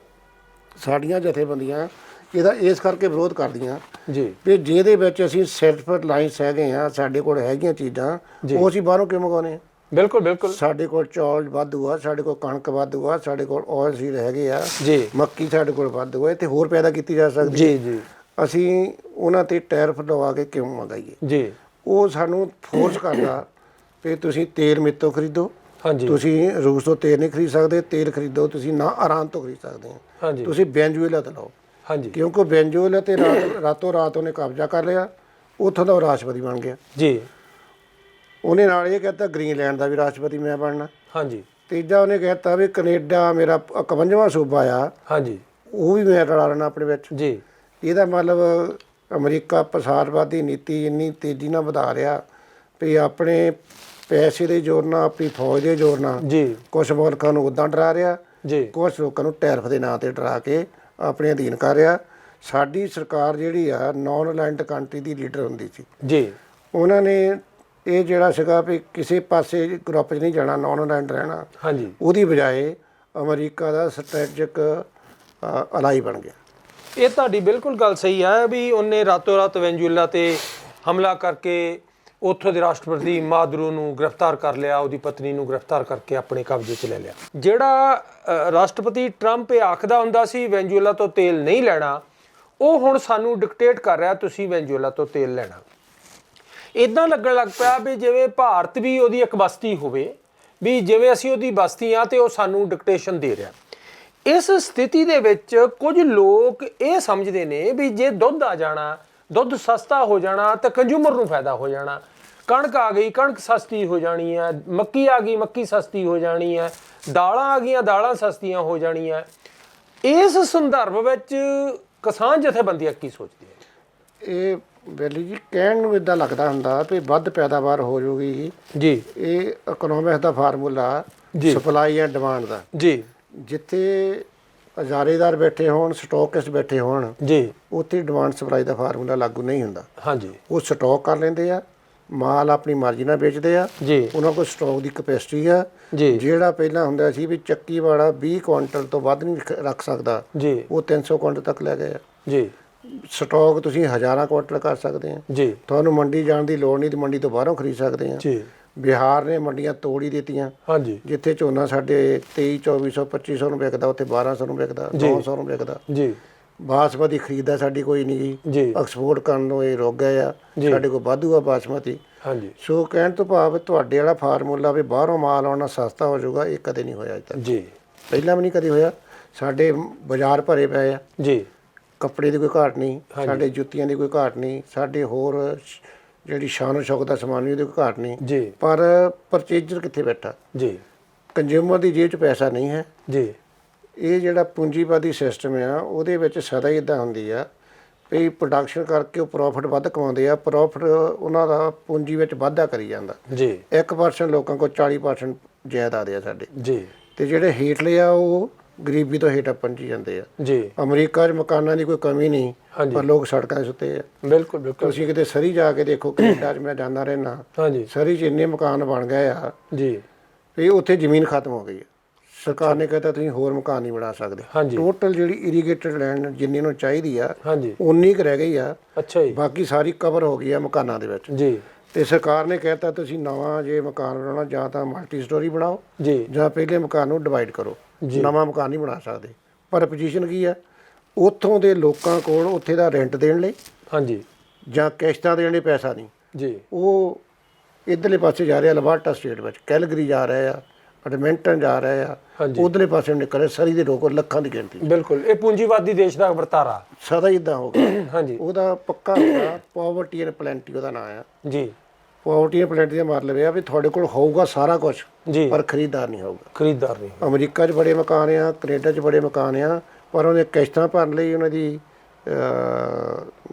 ਸਾਡੀਆਂ ਜਥੇਬੰਦੀਆਂ ਇਹਦਾ ਇਸ ਕਰਕੇ ਵਿਰੋਧ ਕਰਦੀਆਂ ਜੀ। ਵੀ ਜਿਹਦੇ ਵਿੱਚ ਅਸੀਂ ਸੈਲਫ ਰਿਲਾਇੰਸ ਹੈਗੇ ਆ ਸਾਡੇ ਕੋਲ ਹੈਗੀਆਂ ਚੀਜ਼ਾਂ ਉਹ ਅਸੀਂ ਬਾਹਰੋਂ ਕਿਉਂ ਮੰਗਾਉਣੇ ਆ? ਬਿਲਕੁਲ ਬਿਲਕੁਲ। ਸਾਡੇ ਕੋਲ ਚੌਲ ਵਾਧੂ ਆ ਸਾਡੇ ਕੋਲ ਕਣਕ ਵਾਧੂ ਆ ਸਾਡੇ ਕੋਲ ਆਇਲ ਸੀਡ ਹੈਗੇ ਆ ਜੀ। ਮੱਕੀ ਸਾਡੇ ਕੋਲ ਵਾਧੂ ਹੈ ਤੇ ਹੋਰ ਪੈਦਾ ਕੀਤੀ ਜਾ ਸਕਦੀ ਜੀ ਜੀ। ਅਸੀਂ ਉਹਨਾਂ ਤੇ ਟੈਰਿਫ ਲਵਾ ਕੇ ਕਿਉਂ ਮੰਗਾਈਏ? ਜੀ। ਉਹ ਸਾਨੂੰ ਫੋਰਸ ਕਰਦਾ ਵੀ ਤੁਸੀਂ ਤੇਲ ਮੇਤੋਂ ਖਰੀਦੋ ਹਾਂਜੀ। ਤੁਸੀਂ ਰੂਸ ਤੋਂ ਤੇਲ ਨਹੀਂ ਖਰੀਦ ਸਕਦੇ ਤੇਲ ਖਰੀਦੋ ਤੁਸੀਂ ਨਾ ਆਰਾਮ ਤੋਂ ਖਰੀਦ ਸਕਦੇ ਹੋ। ਹਾਂਜੀ। ਤੁਸੀਂ ਬੈਂਜੂਏਲਾ ਤੇ ਲਓ। ਹਾਂਜੀ। ਕਿਉਂਕਿ ਬੈਂਜੂਏਲਾ ਤੇ ਰਾਤ- ਰਾਤੋਂ ਰਾਤ ਉਹਨੇ ਕਬਜ਼ਾ ਕਰ ਲਿਆ ਉੱਥੋਂ ਦਾ ਉਹ ਰਾਸ਼ਟਰਪਤੀ ਬਣ ਗਿਆ। ਜੀ। ਉਹਨੇ ਨਾਲ ਇਹ ਕਹਿਤਾ ਗ੍ਰੀਨਲੈਂਡ ਦਾ ਵੀ ਰਾਸ਼ਟਰਪਤੀ ਮੈਂ ਬਣਨਾ। ਹਾਂਜੀ। ਤੀਜਾ ਉਹਨੇ ਕਹਿਤਾ ਵੀ ਕੈਨੇਡਾ ਮੇਰਾ 51ਵਾਂ ਸੂਬਾ ਆ। ਹਾਂਜੀ। ਉਹ ਵੀ ਮੈਂ ਰਲਾ ਲੈਣਾ ਆਪਣੇ ਵਿੱਚ। ਜੀ। ਇਹਦਾ ਮਤਲਬ ਅਮਰੀਕਾ ਪ੍ਰਸਾਰਵਾਦੀ ਨੀਤੀ ਇੰਨੀ ਤੇਜ਼ੀ ਨਾਲ ਵਧਾ ਰਿਹਾ ਵੀ ਆਪਣੇ ਪੈਸੇ ਦੇ ਜ਼ੋਰ ਨਾਲ ਆਪਣੀ ਫੌਜ ਦੇ ਜ਼ੋਰ ਨਾਲ ਜੀ। ਕੁਝ ਮੁਲਕਾਂ ਨੂੰ ਉਦਾਂ ਡਰਾ ਰਿਹਾ ਜੀ। ਕੁਝ ਲੋਕਾਂ ਨੂੰ ਟੈਰਿਫ ਦੇ ਨਾਂ ਤੇ ਡਰਾ ਕੇ ਆਪਣੇ ਅਧੀਨ ਕਰ ਰਿਹਾ। ਸਾਡੀ ਸਰਕਾਰ ਜਿਹੜੀ ਆ ਨਾਨ ਅਲਾਈਨਡ ਕੰਟਰੀ ਦੀ ਲੀਡਰ ਹੁੰਦੀ ਸੀ। ਜੀ। ਉਹਨਾਂ ਨੇ ਇਹ ਜਿਹੜਾ ਸੀਗਾ ਵੀ ਕਿਸੇ ਪਾਸੇ ਗਰੁੱਪ 'ਚ ਨਹੀਂ ਜਾਣਾ ਨਾਨ ਅਲਾਈਨਡ ਰਹਿਣਾ। ਹਾਂਜੀ। ਉਹਦੀ ਬਜਾਏ ਅਮਰੀਕਾ ਦਾ ਸਟ੍ਰੈਟਜਿਕ ਅਲਾਈ ਬਣ ਗਿਆ। ਇਹ ਤੁਹਾਡੀ ਬਿਲਕੁਲ ਗੱਲ ਸਹੀ ਹੈ ਵੀ ਉਹਨੇ ਰਾਤੋਂ ਰਾਤ ਵੈਂਜੂਲਾ ਤੇ ਹਮਲਾ ਕਰਕੇ ਉੱਥੋਂ ਦੇ ਰਾਸ਼ਟਰਪਤੀ ਮਾਦਰੂ ਨੂੰ ਗ੍ਰਿਫਤਾਰ ਕਰ ਲਿਆ, ਉਹਦੀ ਪਤਨੀ ਨੂੰ ਗ੍ਰਿਫਤਾਰ ਕਰਕੇ ਆਪਣੇ ਕਬਜ਼ੇ 'ਚ ਲੈ ਲਿਆ। ਜਿਹੜਾ ਰਾਸ਼ਟਰਪਤੀ ਟਰੰਪ ਇਹ ਆਖਦਾ ਹੁੰਦਾ ਸੀ ਵੈਂਜੂਲਾ ਤੋਂ ਤੇਲ ਨਹੀਂ ਲੈਣਾ। ਉਹ ਹੁਣ ਸਾਨੂੰ ਡਿਕਟੇਟ ਕਰ ਰਿਹਾ, ਤੁਸੀਂ ਵੈਂਜੂਲਾ ਤੋਂ ਤੇਲ ਲੈਣਾ। ਇਦਾਂ ਲੱਗਣ ਲੱਗ ਪਿਆ ਵੀ ਜਿਵੇਂ ਭਾਰਤ ਵੀ ਉਹਦੀ ਇੱਕ ਬਸਤੀ ਹੋਵੇ, ਵੀ ਜਿਵੇਂ ਅਸੀਂ ਉਹਦੀ ਬਸਤੀ ਆ ਤੇ ਉਹ ਸਾਨੂੰ ਡਿਕਟੇਸ਼ਨ ਦੇ ਰਿਹਾ। ਇਸ ਸਥਿਤੀ ਦੇ ਵਿੱਚ ਕੁਝ ਲੋਕ ਇਹ ਸਮਝਦੇ ਨੇ ਵੀ ਜੇ ਦੁੱਧ ਆ ਜਾਣਾ ਦੁੱਧ ਸਸਤਾ ਹੋ ਜਾਣਾ ਤਾਂ ਕੰਜ਼ਿਊਮਰ ਨੂੰ ਫਾਇਦਾ ਹੋ ਜਾਣਾ। ਕਣਕ ਆ ਗਈ ਕਣਕ ਸਸਤੀ ਹੋ ਜਾਣੀ ਹੈ ਮੱਕੀ ਆ ਗਈ ਮੱਕੀ ਸਸਤੀ ਹੋ ਜਾਣੀ ਹੈ ਦਾਲਾਂ ਆ ਗਈਆਂ ਦਾਲਾਂ ਸਸਤੀਆਂ ਹੋ ਜਾਣੀਆਂ। ਇਸ ਸੰਦਰਭ ਵਿੱਚ ਕਿਸਾਨ ਜਥੇਬੰਦੀਆਂ ਕੀ ਸੋਚਦੀਆਂ ਇਹ ਬੇਲੀ ਜੀ ਕਹਿਣ ਨੂੰ ਇਦਾਂ ਲੱਗਦਾ ਹੁੰਦਾ ਵੀ ਵੱਧ ਪੈਦਾਵਾਰ ਹੋ ਜੂਗੀ ਜੀ। ਇਹ ਇਕਨੋਮਿਕਸ ਦਾ ਫਾਰਮੂਲਾ ਜੀ। ਸਪਲਾਈ ਐਂਡ ਡਿਮਾਂਡ ਦਾ। ਜੀ। ਜਿੱਥੇ ਹਜ਼ਾਰੇਦਾਰ ਬੈਠੇ ਹੋਣ ਸਟਾਕਿਸਟ ਬੈਠੇ ਹੋਣ ਜੀ। ਉੱਥੇ ਡਿਮਾਂਡ ਸਪਲਾਈ ਦਾ ਫਾਰਮੂਲਾ ਲਾਗੂ ਨਹੀਂ ਹੁੰਦਾ। ਹਾਂਜੀ। ਉਹ ਸਟਾਕ ਕਰ ਲੈਂਦੇ ਆ ਮਾਲ ਆਪਣੀ ਮਰਜ਼ੀ ਨਾਲ ਵੇਚਦੇ ਆ ਜੀ। ਉਹਨਾਂ ਕੋਲ ਸਟਾਕ ਦੀ ਕਪੈਸਿਟੀ ਆ। ਜੀ। ਜਿਹੜਾ ਪਹਿਲਾਂ ਹੁੰਦਾ ਸੀ ਵੀ ਚੱਕੀ ਵਾਲਾ 20 ਕੁਇੰਟਲ ਤੋਂ ਵੱਧ ਨਹੀਂ ਰੱਖ ਸਕਦਾ ਜੀ। ਉਹ 300 ਕੁਇੰਟਲ ਤੱਕ ਲੈ ਗਏ ਆ। ਜੀ। ਸਟਾਕ ਤੁਸੀਂ ਹਜ਼ਾਰਾਂ ਕੁਇੰਟਲ ਕਰ ਸਕਦੇ ਆ। ਜੀ। ਤੁਹਾਨੂੰ ਮੰਡੀ ਜਾਣ ਦੀ ਲੋੜ ਨਹੀਂ ਤੇ ਮੰਡੀ ਤੋਂ ਬਾਹਰੋਂ ਖਰੀਦ ਸਕਦੇ ਆ। ਜੀ। ਬਿਹਾਰ ਨੇ ਮੰਡੀਆਂ ਤੋੜ ਹੀ ਦਿੱਤੀਆਂ। ਹਾਂਜੀ। ਜਿੱਥੇ ਝੋਨਾ ਸਾਡੇ 23 2400 2500 ਨੂੰ ਵਿਕਦਾ ਉੱਥੇ 1200 ਨੂੰ ਵਿਕਦਾ 900 ਨੂੰ ਵਿਕਦਾ। ਜੀ। ਬਾਸਮਤੀ ਖਰੀਦਦਾ ਸਾਡੀ ਕੋਈ ਨਹੀਂ ਜੀ। ਐਕਸਪੋਰਟ ਕਰਨ ਨੂੰ ਇਹ ਰੁਕ ਗਏ ਆ। ਸਾਡੇ ਕੋਲ ਵਾਧੂ ਆ ਬਾਸਮਤੀ। ਹਾਂਜੀ। ਸੋ ਕਹਿਣ ਤੋਂ ਭਾਵ ਤੁਹਾਡੇ ਵਾਲਾ ਫਾਰਮੂਲਾ ਵੀ ਬਾਹਰੋਂ ਮਾਲ ਆਉਣਾ ਸਸਤਾ ਹੋ ਜਾਊਗਾ ਇਹ ਕਦੇ ਨਹੀਂ ਹੋਇਆ ਅਜੇ ਤੱਕ। ਜੀ। ਪਹਿਲਾਂ ਵੀ ਨਹੀਂ ਕਦੇ ਹੋਇਆ। ਸਾਡੇ ਬਾਜ਼ਾਰ ਭਰੇ ਪਏ ਆ। ਜੀ। ਕੱਪੜੇ ਦੀ ਕੋਈ ਘਾਟ ਨਹੀਂ। ਸਾਡੇ ਜੁੱਤੀਆਂ ਦੀ ਕੋਈ ਘਾਟ ਨਹੀਂ। ਸਾਡੇ ਹੋਰ ਜਿਹੜੀ ਸ਼ਾਨ ਸ਼ੌਕ ਦਾ ਸਮਾਨ ਵੀ ਉਹਦੀ ਕੋਈ ਘਾਟ ਨਹੀਂ। ਜੀ। ਪਰ ਪਰਚੇਜਰ ਕਿੱਥੇ ਬੈਠਾ? ਜੀ। ਕੰਜ਼ਿਊਮਰ ਦੀ ਜੇਬ 'ਚ ਪੈਸਾ ਨਹੀਂ ਹੈ। ਜੀ। ਇਹ ਜਿਹੜਾ ਪੂੰਜੀਵਾਦੀ ਸਿਸਟਮ ਆ ਉਹਦੇ ਵਿੱਚ ਸਦਾ ਹੀ ਇਦਾਂ ਹੁੰਦੀ ਆ ਵੀ ਪ੍ਰੋਡਕਸ਼ਨ ਕਰਕੇ ਉਹ ਪ੍ਰੋਫਿਟ ਵੱਧ ਕਮਾਉਂਦੇ ਆ ਪ੍ਰੋਫਿਟ ਉਹਨਾਂ ਦਾ ਪੂੰਜੀ ਵਿੱਚ ਵਾਧਾ ਕਰੀ ਜਾਂਦਾ। ਜੀ। 1% ਲੋਕਾਂ ਕੋਲ 40% ਜਾਇਦਾਦ ਆ ਸਾਡੇ। ਜੀ। ਤੇ ਜਿਹੜੇ ਹੇਠਲੇ ਆ ਉਹ ਗਰੀਬੀ ਤੋਂ ਹੇਠ ਪਹੁੰਚੀ ਜਾਂਦੇ ਆ। ਜੀ। ਅਮਰੀਕਾ 'ਚ ਮਕਾਨਾਂ ਦੀ ਕੋਈ ਕਮੀ ਨਹੀਂ। ਪਰ ਲੋਕ ਸੜਕਾਂ 'ਤੇ ਸੁੱਤੇ ਆ। ਬਿਲਕੁਲ ਬਿਲਕੁਲ। ਤੁਸੀਂ ਕਿਤੇ ਸਰੀ ਜਾ ਕੇ ਦੇਖੋ ਕੈਨੇਡਾ 'ਚ ਮੈਂ ਜਾਂਦਾ ਰਹਿਣਾ ਹਾਂਜੀ। ਸਰੀ 'ਚ ਇੰਨੇ ਮਕਾਨ ਬਣ ਗਏ ਆ ਜੀ। ਵੀ ਉੱਥੇ ਜ਼ਮੀਨ ਖਤਮ ਹੋ ਗਈ ਹੈ ਸਰਕਾਰ ਨੇ ਕਹਿੰਦਾ ਤੁਸੀਂ ਹੋਰ ਮਕਾਨ ਨਹੀਂ ਬਣਾ ਸਕਦੇ। ਟੋਟਲ ਜਿਹੜੀ ਇਰੀਗੇਟਡ ਲੈਂਡ ਜਿੰਨੀ ਨੂੰ ਚਾਹੀਦੀ ਆ ਉਨੀ ਕੁ ਰਹਿ ਗਈ ਆ। ਅੱਛਾ ਜੀ। ਬਾਕੀ ਸਾਰੀ ਕਵਰ ਹੋ ਗਈ ਆ ਮਕਾਨਾਂ ਦੇ ਵਿੱਚ। ਜੀ। ਤੇ ਸਰਕਾਰ ਨੇ ਕਹਿਤਾ ਤੁਸੀਂ ਨਵਾਂ ਜੇ ਮਕਾਨ ਬਣਾਉਣਾ ਜਾਂ ਤਾਂ ਮਲਟੀ ਸਟੋਰੀ ਬਣਾਓ ਜੀ। ਜਾਂ ਪਹਿਲੇ ਮਕਾਨ ਨੂੰ ਡਿਵਾਈਡ ਕਰੋ। ਨਵਾਂ ਮਕਾਨ ਨਹੀਂ ਬਣਾ ਸਕਦੇ। ਪਰ ਪੋਜੀਸ਼ਨ ਕੀ ਆ? ਉੱਥੋਂ ਦੇ ਲੋਕਾਂ ਕੋਲ ਉੱਥੇ ਦਾ ਰੈਂਟ ਦੇਣ ਲਈ ਹਾਂਜੀ। ਜਾਂ ਕਿਸ਼ਤਾਂ ਦੇਣ ਲਈ ਪੈਸਾ ਨਹੀਂ। ਜੀ। ਉਹ ਇਧਰਲੇ ਪਾਸੇ ਜਾ ਰਿਹਾ ਲਵਾਟਾ ਸਟੇਟ ਵਿੱਚ। ਕੈਲਗਰੀ ਜਾ ਰਹੇ ਆ ਐਡਮਿੰਟਨ ਜਾ ਰਹੇ ਆ। ਉਧਰਲੇ ਪਾਸੇ ਨਿਕਲ ਸਰੀ ਦੇ ਲੋਕ ਲੱਖਾਂ ਦੀ ਗਿਣਤੀ। ਬਿਲਕੁਲ। ਇਹ ਪੂੰਜੀਵਾਦੀ ਦੇਸ਼ ਦਾ ਵਰਤਾਰਾ। ਸਦਾ ਹੀ ਇਦਾਂ ਹੋ ਗਿਆ। ਹਾਂਜੀ। ਉਹਦਾ ਪੱਕਾ ਪਾਵਰਟੀ ਐਂਡ ਪਲੈਂਟੀ ਉਹਦਾ ਨਾਮ ਆ। ਜੀ। ਪਾਵਰਟੀ ਪਲੈਂਟੀ ਦਾ ਮਤਲਬ ਇਹ ਆ ਵੀ ਤੁਹਾਡੇ ਕੋਲ ਹੋਊਗਾ ਸਾਰਾ ਕੁਝ ਜੀ। ਪਰ ਖਰੀਦਦਾਰ ਨਹੀਂ ਹੋਊਗਾ। ਖਰੀਦਦਾਰ ਨਹੀਂ ਅਮਰੀਕਾ 'ਚ ਬੜੇ ਮਕਾਨ ਆ ਕੈਨੇਡਾ 'ਚ ਬੜੇ ਮਕਾਨ ਆ ਪਰ ਉਹਨੇ ਕਿਸ਼ਤਾਂ ਭਰਨ ਲਈ ਉਹਨਾਂ ਦੀ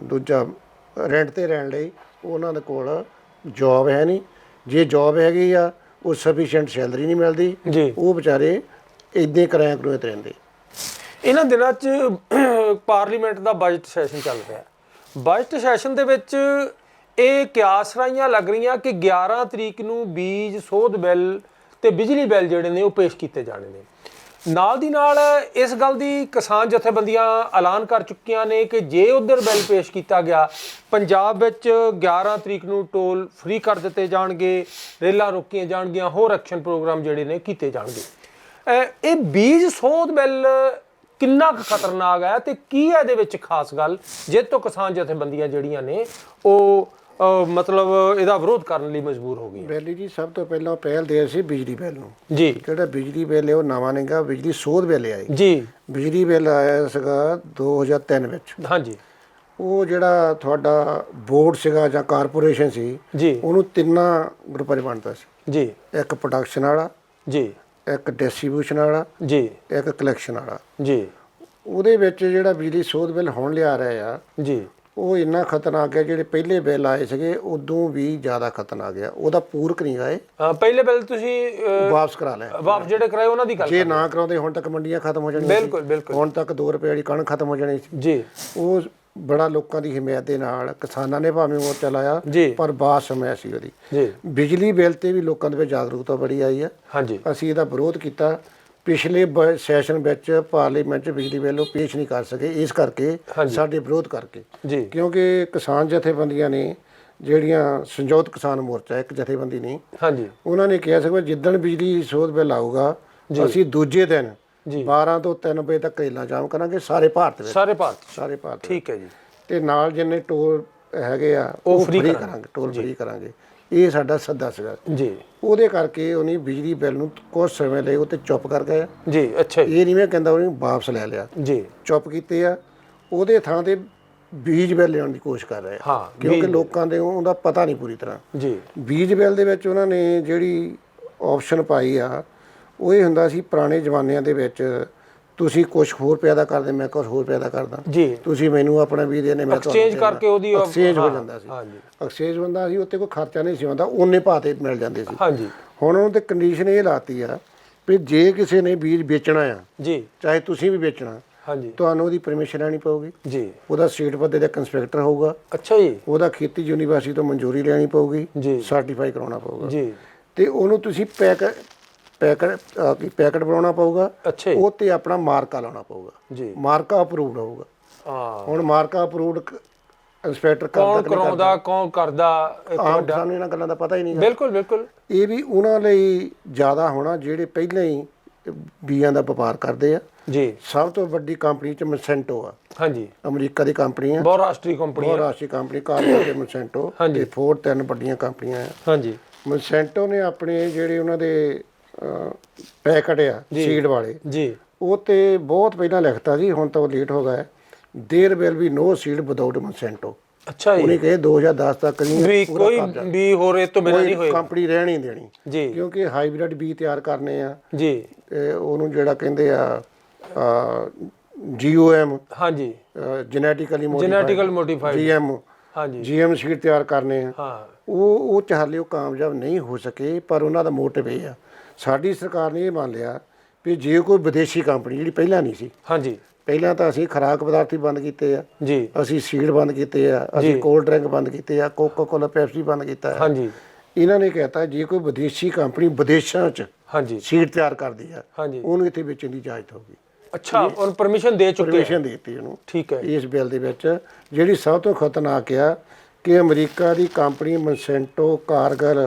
ਦੂਜਾ ਰੈਂਟ ਤੇ ਰਹਿਣ ਲਈ ਉਹਨਾਂ ਦੇ ਕੋਲ ਜੌਬ ਹੈ ਨਹੀਂ। ਜੇ ਜੌਬ ਹੈਗੀ ਆ ਉਹ ਸਫੀਸ਼ੀਐਂਟ ਸੈਲਰੀ ਨਹੀਂ ਮਿਲਦੀ। ਉਹ ਵਿਚਾਰੇ ਇਦਾਂ ਕਿਰਾਇਆ ਕਰੋਏ ਤੇ ਰਹਿੰਦੇ। ਇਹਨਾਂ ਦਿਨਾਂ 'ਚ ਪਾਰਲੀਮੈਂਟ ਦਾ ਬਜਟ ਸੈਸ਼ਨ ਚੱਲ ਰਿਹਾ। ਹੈ ਬਜਟ ਸੈਸ਼ਨ ਦੇ ਵਿੱਚ ਇਹ ਕਿਆਸ ਰਾਈਆਂ ਲੱਗ ਰਹੀਆਂ ਕਿ 11 ਤਰੀਕ ਨੂੰ ਬੀਜ, ਸੋਧ ਬਿੱਲ ਤੇ ਬਿਜਲੀ ਬਿੱਲ ਜਿਹੜੇ ਨੇ ਉਹ ਪੇਸ਼ ਕੀਤੇ ਜਾਣੇ ਨੇ। ਨਾਲ ਦੀ ਨਾਲ ਇਸ ਗੱਲ ਦੀ ਕਿਸਾਨ ਜਥੇਬੰਦੀਆਂ ਐਲਾਨ ਕਰ ਚੁੱਕੀਆਂ ਨੇ ਕਿ ਜੇ ਉਧਰ ਬਿੱਲ ਪੇਸ਼ ਕੀਤਾ ਗਿਆ, ਪੰਜਾਬ ਵਿੱਚ 11 ਤਰੀਕ ਨੂੰ ਟੋਲ ਫ੍ਰੀ ਕਰ ਦਿੱਤੇ ਜਾਣਗੇ, ਰੇਲਾਂ ਰੋਕੀਆਂ ਜਾਣਗੀਆਂ, ਹੋਰ ਐਕਸ਼ਨ ਪ੍ਰੋਗਰਾਮ ਜਿਹੜੇ ਨੇ ਕੀਤੇ ਜਾਣਗੇ। ਇਹ ਬੀਜ, ਸੋਧ ਬਿੱਲ ਕਿੰਨਾ ਕੁ ਖਤਰਨਾਕ ਹੈ ਤੇ ਕੀ ਹੈ ਇਹਦੇ ਵਿੱਚ ਖਾਸ ਗੱਲ, ਜੇ ਤੋਂ ਕਿਸਾਨ ਜਥੇਬੰਦੀਆਂ ਜਿਹੜੀਆਂ ਨੇ, ਉਹ ਮਤਲਬ ਇਹਦਾ ਵਿਰੋਧ ਕਰਨ ਲਈ ਮਜਬੂਰ ਹੋ ਗਈਆਂ। ਬੈਲੀ ਜੀ ਸਭ ਤੋਂ ਪਹਿਲਾਂ ਪਹਿਲ ਦੇ ਸੀ ਬਿਜਲੀ ਬਿੱਲ ਨੂੰ। ਜੀ। ਜਿਹੜਾ ਬਿਜਲੀ ਬਿੱਲ ਹੈ ਉਹ ਨਵਾਂ ਨਹੀਂਗਾ ਬਿਜਲੀ ਸੋਧ ਬਿੱਲ ਆਇਆ ਜੀ। ਬਿਜਲੀ ਬਿੱਲ ਆਇਆ ਸੀਗਾ 2003 ਵਿੱਚ। ਹਾਂਜੀ। ਉਹ ਜਿਹੜਾ ਤੁਹਾਡਾ ਬੋਰਡ ਸੀਗਾ ਜਾਂ ਕਾਰਪੋਰੇਸ਼ਨ ਸੀ ਜੀ। ਉਹਨੂੰ ਤਿੰਨਾਂ ਗਰੁੱਪਾਂ 'ਚ ਵੰਡਦਾ ਸੀ। ਜੀ। ਇੱਕ ਪ੍ਰੋਡਕਸ਼ਨ ਵਾਲਾ ਜੀ। ਇੱਕ ਡਿਸਟ੍ਰੀਬਿਊਸ਼ਨ ਵਾਲਾ ਜੀ। ਇੱਕ ਕਲੈਕਸ਼ਨ ਵਾਲਾ। ਜੀ। ਉਹਦੇ ਵਿੱਚ ਜਿਹੜਾ ਬਿਜਲੀ ਸੋਧ ਬਿੱਲ ਹੁਣ ਲਿਆ ਰਹੇ ਆ ਜੀ। ਉਹ ਇੰਨਾ ਖਤਰਨਾਕ ਹੈ ਜਿਹੜੇ ਪਹਿਲੇ ਬਿੱਲ ਆਏ ਸੀਗੇ ਉਦੋਂ ਵੀ ਜ਼ਿਆਦਾ ਖਤਰਨਾਕ ਆ ਉਹਦਾ ਪੂਰਕ ਨਹੀਂ ਆਏ। ਅਹ ਪਹਿਲੇ ਬਿੱਲ ਤੁਸੀਂ ਅਹ, ਵਾਪਸ ਕਰਾ ਲੈ। ਵਾਪਸ ਜਿਹੜੇ ਕਰਾਏ ਉਹਨਾਂ ਦੀ ਗੱਲ ਜੇ ਨਾ ਕਰਾਉਂਦੇ ਹੁਣ ਤੱਕ ਮੰਡੀਆਂ ਖਤਮ ਹੋ ਜਾਣੀਆਂ ਸੀ। ਬਿਲਕੁਲ ਬਿਲਕੁਲ। ਹੁਣ ਤੱਕ 2 ਰੁਪਏ ਵਾਲੀ ਕਣਕ ਖਤਮ ਹੋ ਜਾਣੀ ਸੀ। ਜੀ। ਉਹ ਬੜਾ ਲੋਕਾਂ ਦੀ ਹਮਾਇਤ ਦੇ ਨਾਲ ਕਿਸਾਨਾਂ ਨੇ ਭਾਵੇਂ ਮੋਰਚਾ ਲਾਇਆ ਜੀ। ਪਰ ਬਾਤ ਸਮਿਆ ਸੀ ਉਹਦੀ। ਜੀ। ਬਿਜਲੀ ਬਿੱਲ ਤੇ ਵੀ ਲੋਕਾਂ ਦੇ ਵਿੱਚ ਜਾਗਰੂਕਤਾ ਬੜੀ ਆਈ ਆ ਹਾਂਜੀ। ਅਸੀਂ ਇਹਦਾ ਵਿਰੋਧ ਕੀਤਾ। ਪਿਛਲੇ ਬ- ਸੈਸ਼ਨ ਵਿੱਚ ਪਾਰਲੀਮੈਂਟ 'ਚ ਬਿਜਲੀ ਬਿੱਲ ਉਹ ਪੇਸ਼ ਨਹੀਂ ਕਰ ਸਕੇ ਇਸ ਕਰਕੇ। ਸਾਡੇ ਵਿਰੋਧ ਕਰਕੇ। ਜੀ। ਕਿਉਂਕਿ ਕਿਸਾਨ ਜਥੇਬੰਦੀਆਂ ਨੇ ਜਿਹੜੀਆਂ ਸੰਯੁਕਤ ਕਿਸਾਨ ਮੋਰਚਾ ਇੱਕ ਜਥੇਬੰਦੀ ਨਹੀਂ ਹਾਂਜੀ। ਉਹਨਾਂ ਨੇ ਕਿਹਾ ਸੀ ਕਿ ਜਿੱਦਣ ਬਿਜਲੀ ਸੋਧ ਬਿੱਲ ਆਊਗਾ ਅਸੀਂ ਦੂਜੇ ਦਿਨ ਜੀ। 12 ਤੋਂ 3 ਵਜੇ ਤੱਕ ਰੇਲਾਂ ਜਾਮ ਕਰਾਂਗੇ ਸਾਰੇ ਭਾਰਤ ਵਿੱਚ। ਸਾਰੇ ਭਾਰਤ 'ਚ। ਸਾਰੇ ਭਾਰਤ ਵਿੱਚ। ਠੀਕ ਹੈ ਜੀ। ਤੇ ਨਾਲ ਜਿੰਨੇ ਟੋਲ ਹੈਗੇ ਆ ਉਹ free। ਕਰਾਂਗੇ। ਟੋਲ ਫ੍ਰੀ ਕਰਾਂਗੇ। ਇਹ ਸਾਡਾ ਸੱਦਾ ਸੀਗਾ। ਜੀ। ਉਹਦੇ ਕਰਕੇ ਉਹਨੇ ਬਿਜਲੀ ਬਿੱਲ ਨੂੰ ਕੁਝ ਸਮੇਂ ਲਈ ਉਹ ਤੇ ਚੁੱਪ ਕਰ ਗਏ। ਜੀ ਅੱਛਾ ਇਹ ਨਹੀਂ ਮੈਂ ਕਹਿੰਦਾ ਉਹਨੇ ਵਾਪਸ ਲੈ ਲਿਆ। ਜੀ। ਚੁੱਪ ਕੀਤੇ ਆ। ਉਹਦੇ ਥਾਂ ਤੇ ਬੀਜ ਬਿੱਲ ਲਿਆਉਣ ਦੀ ਕੋਸ਼ਿਸ਼ ਕਰ ਰਹੇ ਆ। ਹਾਂ ਕਿਉਂਕਿ ਲੋਕਾਂ ਦੇ ਉਹਦਾ ਪਤਾ ਨਹੀਂ ਪੂਰੀ ਤਰ੍ਹਾਂ। ਜੀ। ਬੀਜ ਬਿੱਲ ਦੇ ਵਿੱਚ ਉਹਨਾਂ ਨੇ ਜਿਹੜੀ ਆਪਸ਼ਨ ਪਾਈ ਆ ਉਹ ਇਹ ਹੁੰਦਾ ਸੀ ਪੁਰਾਣੇ ਜ਼ਮਾਨਿਆਂ ਦੇ ਵਿੱਚ ਤੁਸੀਂ ਕੁਝ ਹੋਰ ਪੈਦਾ ਕਰਦੇ ਮੈਂ ਕੁਝ ਹੋਰ ਪੈਦਾ ਕਰਦਾ। ਜੀ। ਤੁਸੀਂ ਮੈਨੂੰ ਆਪਣਾ ਬੀਜ ਦੇਣੇ ਮੈਂ ਐਕਸਚੇਂਜ ਕਰਕੇ ਉਹਦੀ ਉਹ- ਐਕਸਚੇਂਜ ਹੋ ਜਾਂਦਾ ਸੀ। ਹਾਂਜੀ। ਐਕਸਚੇਂਜ ਹੁੰਦਾ ਸੀ ਉੱਤੇ ਕੋਈ ਖਰਚਾ ਨਹੀਂ ਸੀ ਹੁੰਦਾ ਉਹਨੇ ਭਾਅ ਤੇ ਮਿਲ ਜਾਂਦੇ ਸੀ। ਹਾਂਜੀ। ਹੁਣ ਉਹਨੂੰ ਤੇ ਕੰਡੀਸ਼ਨ ਇਹ ਲਾਤੀ ਆ ਵੀ ਜੇ ਕਿਸੇ ਨੇ ਬੀਜ ਵੇਚਣਾ ਆ ਜੀ। ਚਾਹੇ ਤੁਸੀਂ ਵੀ ਵੇਚਣਾ ਹਾਂਜੀ। ਤੁਹਾਨੂੰ ਉਹਦੀ ਪਰਮਿਸ਼ਨ ਲੈਣੀ ਪਊਗੀ। ਜੀ। ਉਹਦਾ ਸਟੇਟ ਪੱਧਰ ਦਾ ਕੰਸਪੈਕਟਰ ਹੋਊਗਾ। ਅੱਛਾ ਜੀ। ਉਹਦਾ ਖੇਤੀ ਯੂਨੀਵਰਸਿਟੀ ਤੋਂ ਮਨਜ਼ੂਰੀ ਲੈਣੀ ਪਊਗੀ। ਜੀ। ਸਰਟੀਫਾਈ ਕਰਾਉਣਾ ਪਊਗਾ। ਜੀ। ਤੇ ਉਹਨੂੰ ਤੁਸੀਂ ਪੈਕ ਪੈਕਟ ਕੀ ਪੈਕਟ ਬਣਾਉਣਾ ਪਊਗਾ ਅੱਛਾ ਜੀ। ਉਹ ਤੇ ਆਪਣਾ ਮਾਰਕਾ ਲਾਉਣਾ ਪਊਗਾ। ਜੀ। ਮਾਰਕਾ ਅਪਰੂਵਡ ਹੋਊਗਾ। ਹਾਂ। ਹੁਣ ਮਾਰਕਾ ਅਪਰੂਵਡ ਇੰਸਪੈਕਟਰ ਕਰਦਾ ਕੌਣ ਕਿ ਨਹੀਂ ਕਰਾਉਂਦਾ ਕੌਣ ਕਰਦਾ ਇੱਕ ਆਮ ਸਾਨੂੰ ਇਹਨਾਂ ਗੱਲਾਂ ਦਾ ਪਤਾ ਹੀ ਨਹੀਂ ਬਿਲਕੁਲ ਬਿਲਕੁਲ। ਇਹ ਵੀ ਉਹਨਾਂ ਲਈ ਜ਼ਿਆਦਾ ਹੋਣਾ ਜਿਹੜੇ ਪਹਿਲਾਂ ਹੀ ਬੀਆਂ ਦਾ ਵਪਾਰ ਕਰਦੇ ਆ। ਜੀ। ਸਭ ਤੋਂ ਵੱਡੀ ਕੰਪਨੀ ਚ ਮਸੈਂਟੋ ਆ। ਹਾਂਜੀ। ਅਮਰੀਕਾ ਦੀ ਕੰਪਨੀ ਆ। ਬਹੁਤ ਰਾਸ਼ਟਰੀ ਕੰਪਨੀ ਬਹੁਤ ਰਾਸ਼ਟਰੀ ਕੰਪਨੀ ਕਾਰਪੋਰੇਟ ਤੇ ਮਸੈਂਟੋ ਹਾਂਜੀ। ਤੇ ਫੋਰ ਤਿੰਨ ਵੱਡੀਆਂ ਕੰਪਨੀਆਂ ਆ। ਹਾਂਜੀ। ਮਸੈਂਟੋ ਨੇ ਆਪਣੇ ਜਿਹੜੇ ਉਹਨਾਂ ਦੇ ਪੈਕਟ ਆ ਸੀਡ ਵਾਲੇ ਜੀ ਉਹ ਤੇ ਬਹੁਤ ਪਹਿਲਾਂ ਲਿਖਤਾ ਸੀ ਹੁਣ ਤਾਂ ਉਹ ਲੇਟ ਹੋ ਗਿਆ there will be no seed without Monsanto ਅੱਛਾ ਜੀ ਉਹਨੇ ਕਹੇ 2010 ਤੱਕ ਨਹੀਂ ਵੀ ਕੋਈ ਵੀ ਹੋਰ ਇਹ ਤੋਂ ਬਿਨਾਂ ਨਹੀਂ ਹੋਏਗਾ ਕੰਪਨੀ ਰਹਿਣ ਹੀ ਦੇਣੀ ਜੀ ਕਿਉਂਕਿ ਹਾਈਬ੍ਰਿਡ ਬੀ ਤਿਆਰ ਕਰਨੇ ਆ ਜੀ ਤੇ ਉਹਨੂੰ ਜਿਹੜਾ ਕਹਿੰਦੇ ਆ ਜੀਓਐਮ ਹਾਂਜੀ ਜੈਨੇਟਿਕਲੀ ਜੈਨੇਟਿਕਲ ਮੋਡੀਫਾਈਡ ਜੀਐਮ ਹਾਂਜੀ ਜੀਐਮ ਸੀਡ ਤਿਆਰ ਕਰਨੇ ਆ ਹਾਂ ਉਹ ਉਹ ਚਾਹਲੇ ਉਹ ਕਾਮਯਾਬ ਨਹੀਂ ਹੋ ਸਕੇ ਪਰ ਉਹਨਾਂ ਦਾ ਮੋਟਿਵ ਇਹ ਆ ਸਾਡੀ ਸਰਕਾਰ ਨੇ ਇਹ ਮੰਨ ਲਿਆ ਵੀ ਜੇ ਕੋਈ ਵਿਦੇਸ਼ੀ ਕੰਪਨੀ ਜਿਹੜੀ ਪਹਿਲਾਂ ਨਹੀਂ ਸੀ ਹਾਂਜੀ। ਪਹਿਲਾਂ ਤਾਂ ਅਸੀਂ ਖੁਰਾਕ ਪਦਾਰਥ ਹੀ ਬੰਦ ਕੀਤੇ ਆ। ਜੀ। ਅਸੀਂ ਸੀਡ ਬੰਦ ਕੀਤੇ ਆ ਅਸੀਂ ਕੋਲਡ ਡਰਿੰਕ ਬੰਦ ਕੀਤੇ ਆ ਕੋਕਾ ਕੋਲਾ ਪੈਪਸੀ ਬੰਦ ਕੀਤਾ ਹੈ ਹਾਂਜੀ। ਇਹਨਾਂ ਨੇ ਕਹਿਤਾ ਜੇ ਕੋਈ ਵਿਦੇਸ਼ੀ ਕੰਪਨੀ ਵਿਦੇਸ਼ਾਂ 'ਚ ਹਾਂਜੀ। ਸੀਡ ਤਿਆਰ ਕਰਦੀ ਆ ਉਹਨੂੰ ਇੱਥੇ ਵੇਚਣ ਦੀ ਇਜਾਜ਼ਤ ਹੋਗੀ ਅੱਛਾ ਉਹਨ ਪਰਮਿਸ਼ਨ ਦੇ ਚੁੱਕੇ। ਪਰਮਿਸ਼ਨ ਦੇ ਦਿੱਤੀ ਉਹਨੂੰ ਠੀਕ ਹੈ। ਇਸ ਬਿੱਲ ਦੇ ਵਿੱਚ ਜਿਹੜੀ ਸਭ ਤੋਂ ਖਤਰਨਾਕ ਆ ਕਿ ਅਮਰੀਕਾ ਦੀ ਕੰਪਨੀ ਮਨਸੈਂਟੋ ਕਾਰਗਲ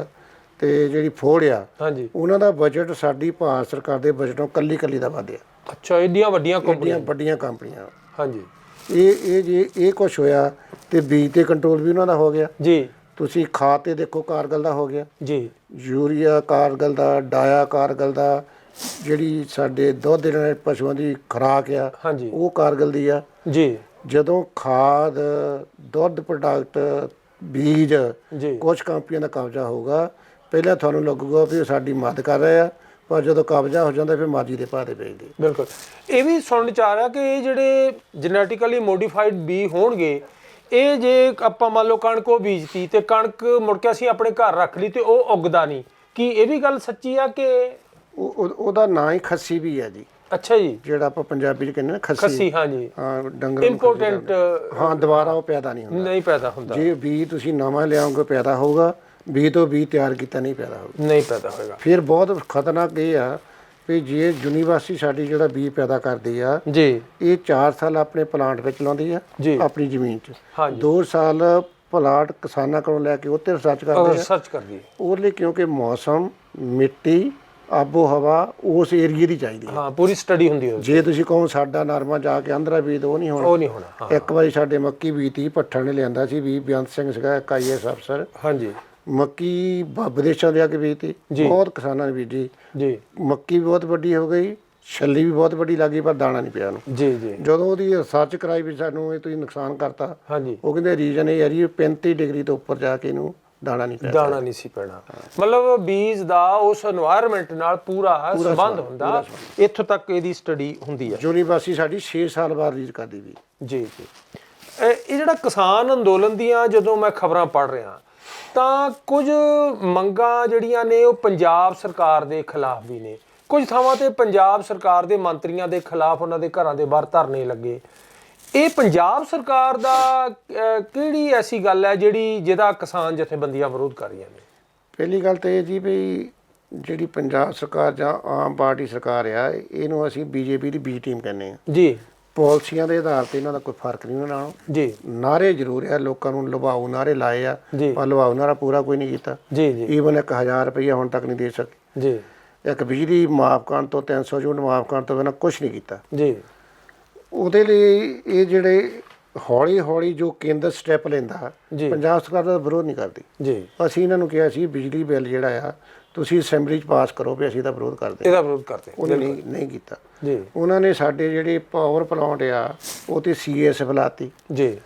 ਤੇ ਜਿਹੜੀ ਫੋਰਡ ਆ ਹਾਂਜੀ। ਉਹਨਾਂ ਦਾ ਬਜਟ ਸਾਡੀ ਭਾਰਤ ਸਰਕਾਰ ਦੇ ਬਜਟੋਂ ਕੱਲੀ ਕੱਲੀ ਦਾ ਵਧਿਆ ਅੱਛਾ ਇਹਦੀਆਂ ਵੱਡੀਆਂ ਕੰਪਨੀਆਂ ਵੱਡੀਆਂ ਕੰਪਨੀਆਂ। ਹਾਂਜੀ। ਇਹ ਇਹ ਜੇ ਇਹ ਕੁਝ ਹੋਇਆ ਤੇ ਬੀਜ ਤੇ ਕੰਟਰੋਲ ਵੀ ਉਹਨਾਂ ਦਾ ਹੋ ਗਿਆ। ਜੀ। ਤੁਸੀਂ ਖਾਦ ਤੇ ਦੇਖੋ ਕਾਰਗਲ ਦਾ ਹੋ ਗਿਆ। ਜੀ। ਯੂਰੀਆ ਕਾਰਗਲ ਦਾ ਡਾਇਆ ਕਾਰਗਲ ਦਾ ਜਿਹੜੀ ਸਾਡੇ ਦੁੱਧ ਵਾਲੇ ਪਸ਼ੂਆਂ ਦੀ ਖੁਰਾਕ ਆ ਉਹ ਕਾਰਗਲ ਦੀ ਆ। ਜੀ। ਜਦੋਂ ਖਾਦ ਦੁੱਧ ਪ੍ਰੋਡਕਟ ਬੀਜ ਕੁਝ ਕੰਪਨੀਆਂ ਦਾ ਕਬਜ਼ਾ ਹੋਊਗਾ ਪਹਿਲਾਂ ਤੁਹਾਨੂੰ ਲੱਗੂਗਾ ਵੀ ਉਹ ਸਾਡੀ ਮਦਦ ਕਰ ਰਹੇ ਆ ਪਰ ਜਦੋਂ ਕਬਜ਼ਾ ਹੋ ਜਾਂਦਾ ਫਿਰ ਮਾਜੀ ਦੇ ਭਾਅ ਤੇ ਵੇਚਦੇ ਬਿਲਕੁਲ। ਇਹ ਵੀ ਸੁਣਨ ਚ ਆ ਰਿਹਾ ਕਿ ਇਹ ਜਿਹੜੇ ਜੈਨੇਟਿਕਲੀ ਮੋਡੀਫਾਈਡ ਬੀ ਹੋਣਗੇ ਇਹ ਜੇ ਆਪਾਂ ਮੰਨ ਲਓ ਕਣਕ ਉਹ ਬੀਜਤੀ ਤੇ ਕਣਕ ਮੁੜ ਕੇ ਅਸੀਂ ਆਪਣੇ ਘਰ ਰੱਖ ਲਈ ਤੇ ਉਹ ਉੱਗਦਾ ਨਹੀਂ ਕੀ ਇਹ ਵੀ ਗੱਲ ਸੱਚੀ ਆ ਕਿ ਉਹ ਉਹ- ਉਹਦਾ ਨਾਂ ਹੀ ਖੱਸੀ ਵੀ ਹੈ ਜੀ। ਅੱਛਾ ਜੀ। ਜਿਹੜਾ ਆਪਾਂ ਪੰਜਾਬੀ ਚ ਕਹਿੰਦੇ ਨਾ ਖੱਸੀ। ਖੱਸੀ ਹਾਂਜੀ ਹਾਂ ਡੰਗਰ ਨੂੰ ਇੰਪੋਰਟੈਂਟ ਹਾਂ ਦੁਬਾਰਾ ਉਹ ਪੈਦਾ ਨਹੀਂ ਹੁੰਦਾ। ਨਹੀਂ ਪੈਦਾ ਹੁੰਦਾ। ਜੇ ਬੀ ਤੁਸੀਂ ਨਵਾਂ ਲਿਆਓਗੇ ਪੈਦਾ ਹੋਊਗਾ। ਬੀ ਤੋਂ ਬੀ ਤਿਆਰ ਕੀਤਾ ਨਹੀਂ ਪੈਦਾ ਹੋਊਗਾ। ਨਹੀਂ ਪੈਦਾ ਹੋਏਗਾ। ਫਿਰ ਬਹੁਤ ਖਤਰਨਾਕ ਇਹ ਆ ਵੀ ਜੇ ਯੂਨੀਵਰਸਿਟੀ ਸਾਡੀ ਜਿਹੜਾ ਬੀ ਪੈਦਾ ਕਰਦੀ ਆ ਜੀ। ਇਹ 4 ਸਾਲ ਆਪਣੇ ਪਲਾਂਟ ਵਿੱਚ ਲਾਉਂਦੀ ਆ ਆਪਣੀ ਜ਼ਮੀਨ 'ਚ। ਹਾਂਜੀ। 2 ਸਾਲ ਪਲਾਟ ਕਿਸਾਨਾਂ ਕੋਲੋਂ ਲੈ ਕੇ ਉੱਤੇ ਰਿਸਰਚ ਕਰਦੇ ਆ। ਰਿਸਰਚ ਕਰਦੀ ਉਹਦੇ ਲਈ ਕਿਉਂਕਿ ਮੌਸਮ ਮਿੱਟੀ ਆਬੋ ਹਵਾ ਉਸ ਏਰੀਏ ਦੀ ਚਾਹੀਦੀ ਹੈ ਹਾਂ ਪੂਰੀ ਸਟੱਡੀ ਹੁੰਦੀ ਹੈ ਜੇ ਤੁਸੀਂ ਕਹੋ ਸਾਡਾ ਨਰਮਾ ਜਾ ਕੇ ਅੰਦਰਾ ਬੀਜ ਉਹ ਨਹੀਂ ਹੋਣਾ। ਉਹ ਨਹੀਂ ਹੋਣਾ ਹਾਂ। ਇੱਕ ਵਾਰੀ ਸਾਡੇ ਮੱਕੀ ਬੀਤੀ ਪੱਠਣ ਨੇ ਲਿਆਂਦਾ ਸੀ ਵੀ ਬੇਅੰਤ ਸਿੰਘ ਸੀਗਾ ਇੱਕ ਆਈਐਸ ਅਫਸਰ। ਹਾਂਜੀ। ਮੱਕੀ ਬ- ਵਿਦੇਸ਼ਾਂ ਲਿਆ ਕੇ ਵੇਚਤੀ। ਬਹੁਤ ਕਿਸਾਨਾਂ ਨੇ ਬੀਜੀ ਜੀ। ਮੱਕੀ ਬਹੁਤ ਵੱਡੀ ਹੋ ਗਈ ਛੱਲੀ ਵੀ ਬਹੁਤ ਵੱਡੀ ਲੱਗੀ ਪਰ ਦਾਣਾ ਨਹੀਂ ਪਿਆ ਉਹਨੂੰ ਜੀ ਜੀ। ਜਦੋਂ ਉਹਦੀ ਰਿਸਰਚ ਕਰਾਈ ਵੀ ਸਾਨੂੰ ਇਹ ਤੁਸੀਂ ਨੁਕਸਾਨ ਕਰਤਾ ਹਾਂਜੀ। ਉਹ ਕਹਿੰਦੇ ਰੀਜਨ ਇਹ ਹੈ ਜੀ 35 ਡਿਗਰੀ ਤੋਂ ਉੱਪਰ ਜਾ ਕੇ ਇਹਨੂੰ ਦਾਣਾ ਨਹੀਂ ਪਿਆ। ਦਾਣਾ ਨਹੀਂ ਸੀ ਪੈਣਾ। ਮਤਲਬ ਬੀਜ ਦਾ ਉਸ এনवायरमेंट ਨਾਲ ਪੂਰਾ ਸੰਬੰਧ ਹੁੰਦਾ ਇੱਥੋਂ ਤੱਕ ਇਹਦੀ ਸਟੱਡੀ ਹੁੰਦੀ ਹੈ ਯੂਨੀਵਰਸਿਟੀ ਸਾਡੀ 6 ਸਾਲ ਬਾਅਦ ਰੀਜ ਕਰਦੀ ਵੀ। ਜੀ ਜੀ। ਇਹ ਜਿਹੜਾ ਕਿਸਾਨ ਅੰਦੋਲਨ ਦੀਆਂ ਜਦੋਂ ਮੈਂ ਖਬਰਾਂ ਪੜ ਰਿਹਾ ਤਾਂ ਕੁਝ ਮੰਗਾਂ ਜਿਹੜੀਆਂ ਨੇ ਉਹ ਪੰਜਾਬ ਸਰਕਾਰ ਦੇ ਖਿਲਾਫ ਵੀ ਨੇ। ਕੁਝ ਥਾਵਾਂ ਤੇ ਪੰਜਾਬ ਸਰਕਾਰ ਦੇ ਮੰਤਰੀਆਂ ਦੇ ਖਿਲਾਫ ਉਹਨਾਂ ਦੇ ਘਰਾਂ ਦੇ ਬਾਹਰ ਧਰਨੇ ਲੱਗੇ। ਇਹ ਪੰਜਾਬ ਸਰਕਾਰ ਦਾ ਕਿਹੜੀ ਐਸੀ ਗੱਲ ਹੈ ਜਿਹੜੀ ਜਿਹਦਾ ਕਿਸਾਨ ਜਥੇਬੰਦੀਆਂ ਵਿਰੋਧ ਕਰ ਰਹੀਆਂ ਨੇ? ਪਹਿਲੀ ਗੱਲ ਤਾਂ ਇਹ ਜੀ ਵੀ ਜਿਹੜੀ ਪੰਜਾਬ ਸਰਕਾਰ ਜਾਂ ਆਮ ਪਾਰਟੀ ਸਰਕਾਰ ਆ ਇਹਨੂੰ ਅਸੀਂ ਬੀਜੇਪੀ ਦੀ ਬੀ ਟੀਮ ਕਹਿੰਦੇ ਆ ਜੀ। ਪਾਲਿਸੀਆਂ ਦੇ ਆਧਾਰ ਤੇ ਇਹਨਾਂ ਦਾ ਕੋਈ ਫ਼ਰਕ ਨਹੀਂ ਉਹਨਾਂ ਨਾਲੋਂ। ਜੀ। ਨਾਰੇ ਜ਼ਰੂਰ ਆ ਲੋਕਾਂ ਨੂੰ ਲੁਭਾਊ ਨਾਰੇ ਲਾਏ ਆ। ਪਰ ਲੁਭਾਊ ਨਾਰਾ ਪੂਰਾ ਕੋਈ ਨਹੀਂ ਕੀਤਾ। ਜੀ ਜੀ। ਈਵਨ 1000 ਰੁਪਈਆ ਹੁਣ ਤੱਕ ਨਹੀਂ ਦੇ ਸਕੇ। ਜੀ। ਇੱਕ ਬਿਜਲੀ ਮਾਫ ਕਰਨ ਤੋਂ 300 ਯੂਨਿਟ ਮਾਫ ਕਰਨ ਤੋਂ ਬਿਨਾਂ ਕੁਝ ਨਹੀਂ ਕੀਤਾ। ਜੀ। ਉਹਦੇ ਲਈ ਇਹ ਜਿਹੜੇ ਹੌਲੀ ਹੌਲੀ ਜੋ ਕੇਂਦਰ ਸਟੈਪ ਲੈਂਦਾ। ਪੰਜਾਬ ਸਰਕਾਰ ਦਾ ਵਿਰੋਧ ਨਹੀਂ ਕਰਦੀ। ਜੀ। ਅਸੀਂ ਇਹਨਾਂ ਨੂੰ ਕਿਹਾ ਸੀ ਬਿਜਲੀ ਬਿੱਲ ਜਿਹੜਾ ਆ ਤੁਸੀਂ ਅਸੈਂਬਲੀ 'ਚ ਪਾਸ ਕਰੋ ਵੀ ਅਸੀਂ ਤਾਂ ਵਿਰੋਧ ਕਰਦੇ ਹਾਂ। ਇਹਦਾ ਵਿਰੋਧ ਕਰਦੇ ਉਹਨੇ ਨਹੀਂ ਨਹੀਂ ਕੀਤਾ। ਜੀ। ਉਹਨਾਂ ਨੇ ਸਾਡੇ ਜਿਹੜੇ ਪਾਵਰ ਪਲਾਂਟ ਆ ਉਹ ਤੇ ਸੀਐਸ ਬੁਲਾਤੀ ਜੀ।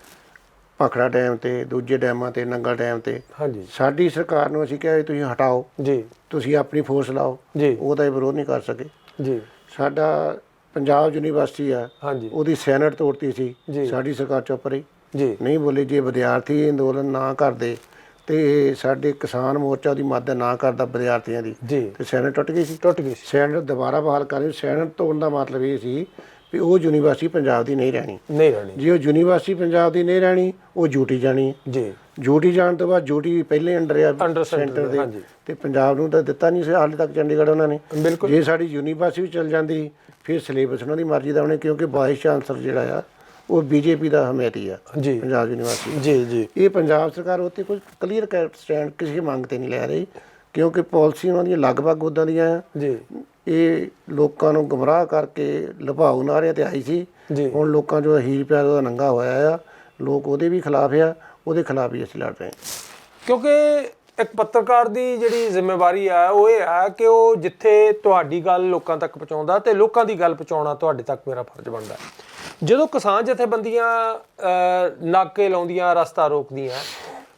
ਪਖੜਾ ਡੈਮ ਤੇ ਦੂਜੇ ਡੈਮਾਂ ਤੇ ਨੰਗਲ ਡੈਮ ਤੇ। ਹਾਂਜੀ। ਸਾਡੀ ਸਰਕਾਰ ਨੂੰ ਅਸੀਂ ਕਿਹਾ ਵੀ ਤੁਸੀਂ ਹਟਾਓ। ਜੀ। ਤੁਸੀਂ ਆਪਣੀ ਫੋਰਸ ਲਾਓ। ਜੀ। ਉਹਦਾ ਇਹ ਵਿਰੋਧ ਨਹੀਂ ਕਰ ਸਕੇ। ਜੀ। ਸਾਡਾ ਪੰਜਾਬ ਯੂਨੀਵਰਸਿਟੀ ਆ ਹਾਂਜੀ। ਉਹਦੀ ਸੈਨੇਟ ਤੋੜਤੀ ਸੀ। ਜੀ। ਸਾਡੀ ਸਰਕਾਰ ਚੁੱਪ ਰਹੀ। ਜੀ। ਨਹੀਂ ਬੋਲੇ ਜੇ ਵਿਦਿਆਰਥੀ ਅੰਦੋਲਨ ਨਾ ਕਰਦੇ ਤੇ ਸਾਡੇ ਕਿਸਾਨ ਮੋਰਚਾ ਉਹਦੀ ਮਦਦ ਨਾ ਕਰਦਾ ਵਿਦਿਆਰਥੀਆਂ ਦੀ। ਤੇ ਸੈਨੇਟ ਟੁੱਟ ਗਈ ਸੀ। ਟੁੱਟ ਗਈ ਸੀ। ਸੈਨੇਟ ਦੁਬਾਰਾ ਬਹਾਲ ਕਰੀ ਸੈਨੇਟ ਤੋੜਨ ਦਾ ਮਤਲਬ ਇਹ ਸੀ ਵੀ ਉਹ ਯੂਨੀਵਰਸਿਟੀ ਪੰਜਾਬ ਦੀ ਨਹੀਂ ਰਹਿਣੀ। ਨਹੀਂ ਰਹਿਣੀ। ਜੇ ਉਹ ਯੂਨੀਵਰਸਿਟੀ ਪੰਜਾਬ ਦੀ ਨਹੀਂ ਰਹਿਣੀ ਉਹ ਜੂਟੀ ਜਾਣੀ। ਜੀ। ਜੂਟੀ ਜਾਣ ਤੋਂ ਬਾਅਦ ਜੂਟੀ ਪਹਿਲੇ ਅੰਡਰ ਆ center ਦੇ। ਤੇ ਪੰਜਾਬ ਨੂੰ ਤਾਂ ਦਿੱਤਾ ਨਹੀਂ ਸੀ। ਹਾਲੇ ਤੱਕ ਚੰਡੀਗੜ੍ਹ ਉਹਨਾਂ ਨੇ। ਜੇ ਸਾਡੀ ਯੂਨੀਵਰਸਿਟੀ ਚੱਲ ਜਾਂਦੀ ਫਿਰ ਸਿਲੇਬਸ ਉਹਨਾਂ ਦੀ ਮਰਜ਼ੀ ਦਾ ਉਹਨੇ ਕਿਉਂਕਿ ਵਾਈਸ ਚਾਂਸਲਰ ਜਿਹੜਾ ਆ ਉਹ ਬੀਜੇਪੀ ਦਾ ਹਮਾਇਤੀ ਆ ਜੀ। ਪੰਜਾਬ ਯੂਨੀਵਰਸਿਟੀ ਜੀ ਜੀ। ਇਹ ਪੰਜਾਬ ਸਰਕਾਰ ਉੱਤੇ ਕੋਈ ਕਲੀਅਰ ਸਟੈਂਡ ਕਿਸੇ ਮੰਗ ਤੇ ਨਹੀਂ ਲੈ ਰਹੀ ਕਿਉਂਕਿ ਪਾਲਿਸੀ ਉਹਨਾਂ ਦੀਆਂ ਲਗਭਗ ਉਦਾਂ ਦੀਆਂ ਆ। ਜੀ। ਇਹ ਲੋਕਾਂ ਨੂੰ ਗੁੰਮਰਾਹ ਕਰਕੇ ਲੁਭਾਉ ਨਾਰਿਆਂ ਤੇ ਆਈ ਸੀ। ਹੁਣ ਲੋਕਾਂ ਜੋ ਹੀਰ ਪਿਆਰ ਦਾ ਨੰਗਾ ਹੋਇਆ ਆ। ਲੋਕ ਉਹਦੇ ਵੀ ਖਿਲਾਫ ਆ ਉਹਦੇ ਖਿਲਾਫ ਹੀ ਅਸੀਂ ਲੜ ਰਹੇ ਹਾਂ। ਕਿਉਂਕਿ ਇੱਕ ਪੱਤਰਕਾਰ ਦੀ ਜਿਹੜੀ ਜ਼ਿੰਮੇਵਾਰੀ ਆ ਉਹ ਇਹ ਆ ਕਿ ਉਹ ਜਿੱਥੇ ਤੁਹਾਡੀ ਗੱਲ ਲੋਕਾਂ ਤੱਕ ਪਹੁੰਚਾਉਂਦਾ ਤੇ ਲੋਕਾਂ ਦੀ ਗੱਲ ਪਹੁੰਚਾਉਣਾ ਤੁਹਾਡੇ ਤੱਕ ਮੇਰਾ ਫਰਜ਼ ਬਣਦਾ। ਹੈ। ਜਦੋਂ ਕਿਸਾਨ ਜਥੇਬੰਦੀਆਂ ਨਾਕੇ ਲਾਉਂਦੀਆਂ, ਰਸਤਾ ਰੋਕਦੀਆਂ,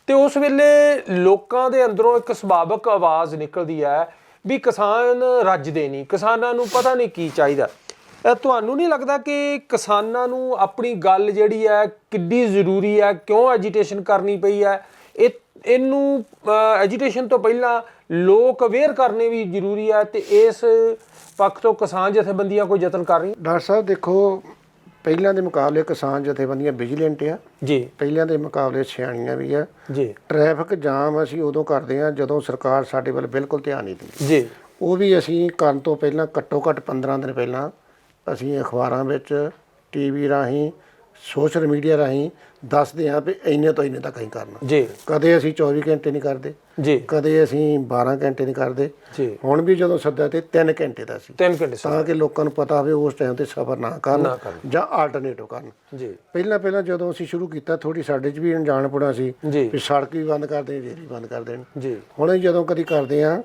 ਤੇ ਉਸ ਵੇਲੇ ਲੋਕਾਂ ਦੇ ਅੰਦਰੋਂ ਇੱਕ ਸੁਭਾਵਿਕ ਆਵਾਜ਼ ਨਿਕਲਦੀ ਹੈ ਵੀ ਕਿਸਾਨ ਰੱਜਦੇ ਨਹੀਂ, ਕਿਸਾਨਾਂ ਨੂੰ ਪਤਾ ਨਹੀਂ ਕੀ ਚਾਹੀਦਾ। ਤੁਹਾਨੂੰ ਨਹੀਂ ਲੱਗਦਾ ਕਿ ਕਿਸਾਨਾਂ ਨੂੰ ਆਪਣੀ ਗੱਲ ਜਿਹੜੀ ਹੈ ਕਿੱਡੀ ਜ਼ਰੂਰੀ ਹੈ, ਕਿਉਂ ਐਜੀਟੇਸ਼ਨ ਕਰਨੀ ਪਈ ਹੈ? ਇਹ, ਇਹਨੂੰ ਐਜੀਟੇਸ਼ਨ ਤੋਂ ਪਹਿਲਾਂ ਲੋਕ ਅਵੇਅਰ ਕਰਨੇ ਵੀ ਜ਼ਰੂਰੀ ਹੈ ਤੇ ਇਸ ਪੱਖ ਤੋਂ ਕਿਸਾਨ ਜਥੇਬੰਦੀਆਂ ਕੋਈ ਯਤਨ ਕਰ ਰਹੀਆਂ? ਡਾਕਟਰ ਸਾਹਿਬ, ਦੇਖੋ ਪਹਿਲਾਂ ਦੇ ਮੁਕਾਬਲੇ ਕਿਸਾਨ ਜਥੇਬੰਦੀਆਂ ਵਿਜੀਲੈਂਟ ਆ। ਜੀ। ਪਹਿਲਾਂ ਦੇ ਮੁਕਾਬਲੇ ਸਿਆਣੀਆਂ ਵੀ ਆ। ਜੀ। ਟ੍ਰੈਫਿਕ ਜਾਮ ਅਸੀਂ ਉਦੋਂ ਕਰਦੇ ਆ ਜਦੋਂ ਸਰਕਾਰ ਸਾਡੇ ਵੱਲ ਬਿਲਕੁਲ ਧਿਆਨ ਨਹੀਂ ਦਿੰਦੀ। ਜੀ। ਉਹ ਵੀ ਅਸੀਂ ਕਰਨ ਤੋਂ ਪਹਿਲਾਂ ਘੱਟੋ ਘੱਟ 15 ਦਿਨ ਪਹਿਲਾਂ ਅਸੀਂ ਅਖਬਾਰਾਂ ਵਿੱਚ ਟੀਵੀ ਰਾਹੀਂ ਸੋਸ਼ਲ ਮੀਡੀਆ ਰਾਹੀਂ ਦੱਸਦੇ ਆ ਵੀ ਇੰਨੇ ਤੋਂ ਇੰਨੇ ਤੱਕ ਅਸੀਂ ਕਰਨਾ। ਜੀ। ਕਦੇ ਅਸੀਂ 24 ਘੰਟੇ ਨਹੀਂ ਕਰਦੇ। ਜੀ। ਕਦੇ ਅਸੀਂ 12 ਘੰਟੇ ਨਹੀਂ ਕਰਦੇ। ਜੀ। ਹੁਣ ਵੀ ਜਦੋਂ ਸੱਦਾ ਤੇ 3 ਘੰਟੇ ਦਾ ਸੀ। ਤਿੰਨ ਘੰਟੇ ਸਮਾਂ ਤਾਂ ਕਿ ਲੋਕਾਂ ਨੂੰ ਪਤਾ ਹੋਵੇ ਉਸ ਟਾਈਮ ਤੇ ਸਬਰ ਨਾ ਕਰਨ। ਜਾਂ ਆਲਟਰਨੇਟਿਵ ਕਰਨ। ਜੀ। ਪਹਿਲਾਂ ਪਹਿਲਾਂ ਜਦੋਂ ਅਸੀਂ ਸ਼ੁਰੂ ਕੀਤਾ ਥੋੜੀ ਸਾਡੇ 'ਚ ਵੀ ਅਣਜਾਣ ਪੁਣਾ ਸੀ ਵੀ ਸੜਕ ਵੀ ਬੰਦ ਕਰ ਦੇਣ ਰੇਲ ਵੀ ਬੰਦ ਕਰ ਦੇਣ। ਜੀ। ਹੁਣ ਜਦੋਂ ਕਦੀ ਕਰਦੇ ਆ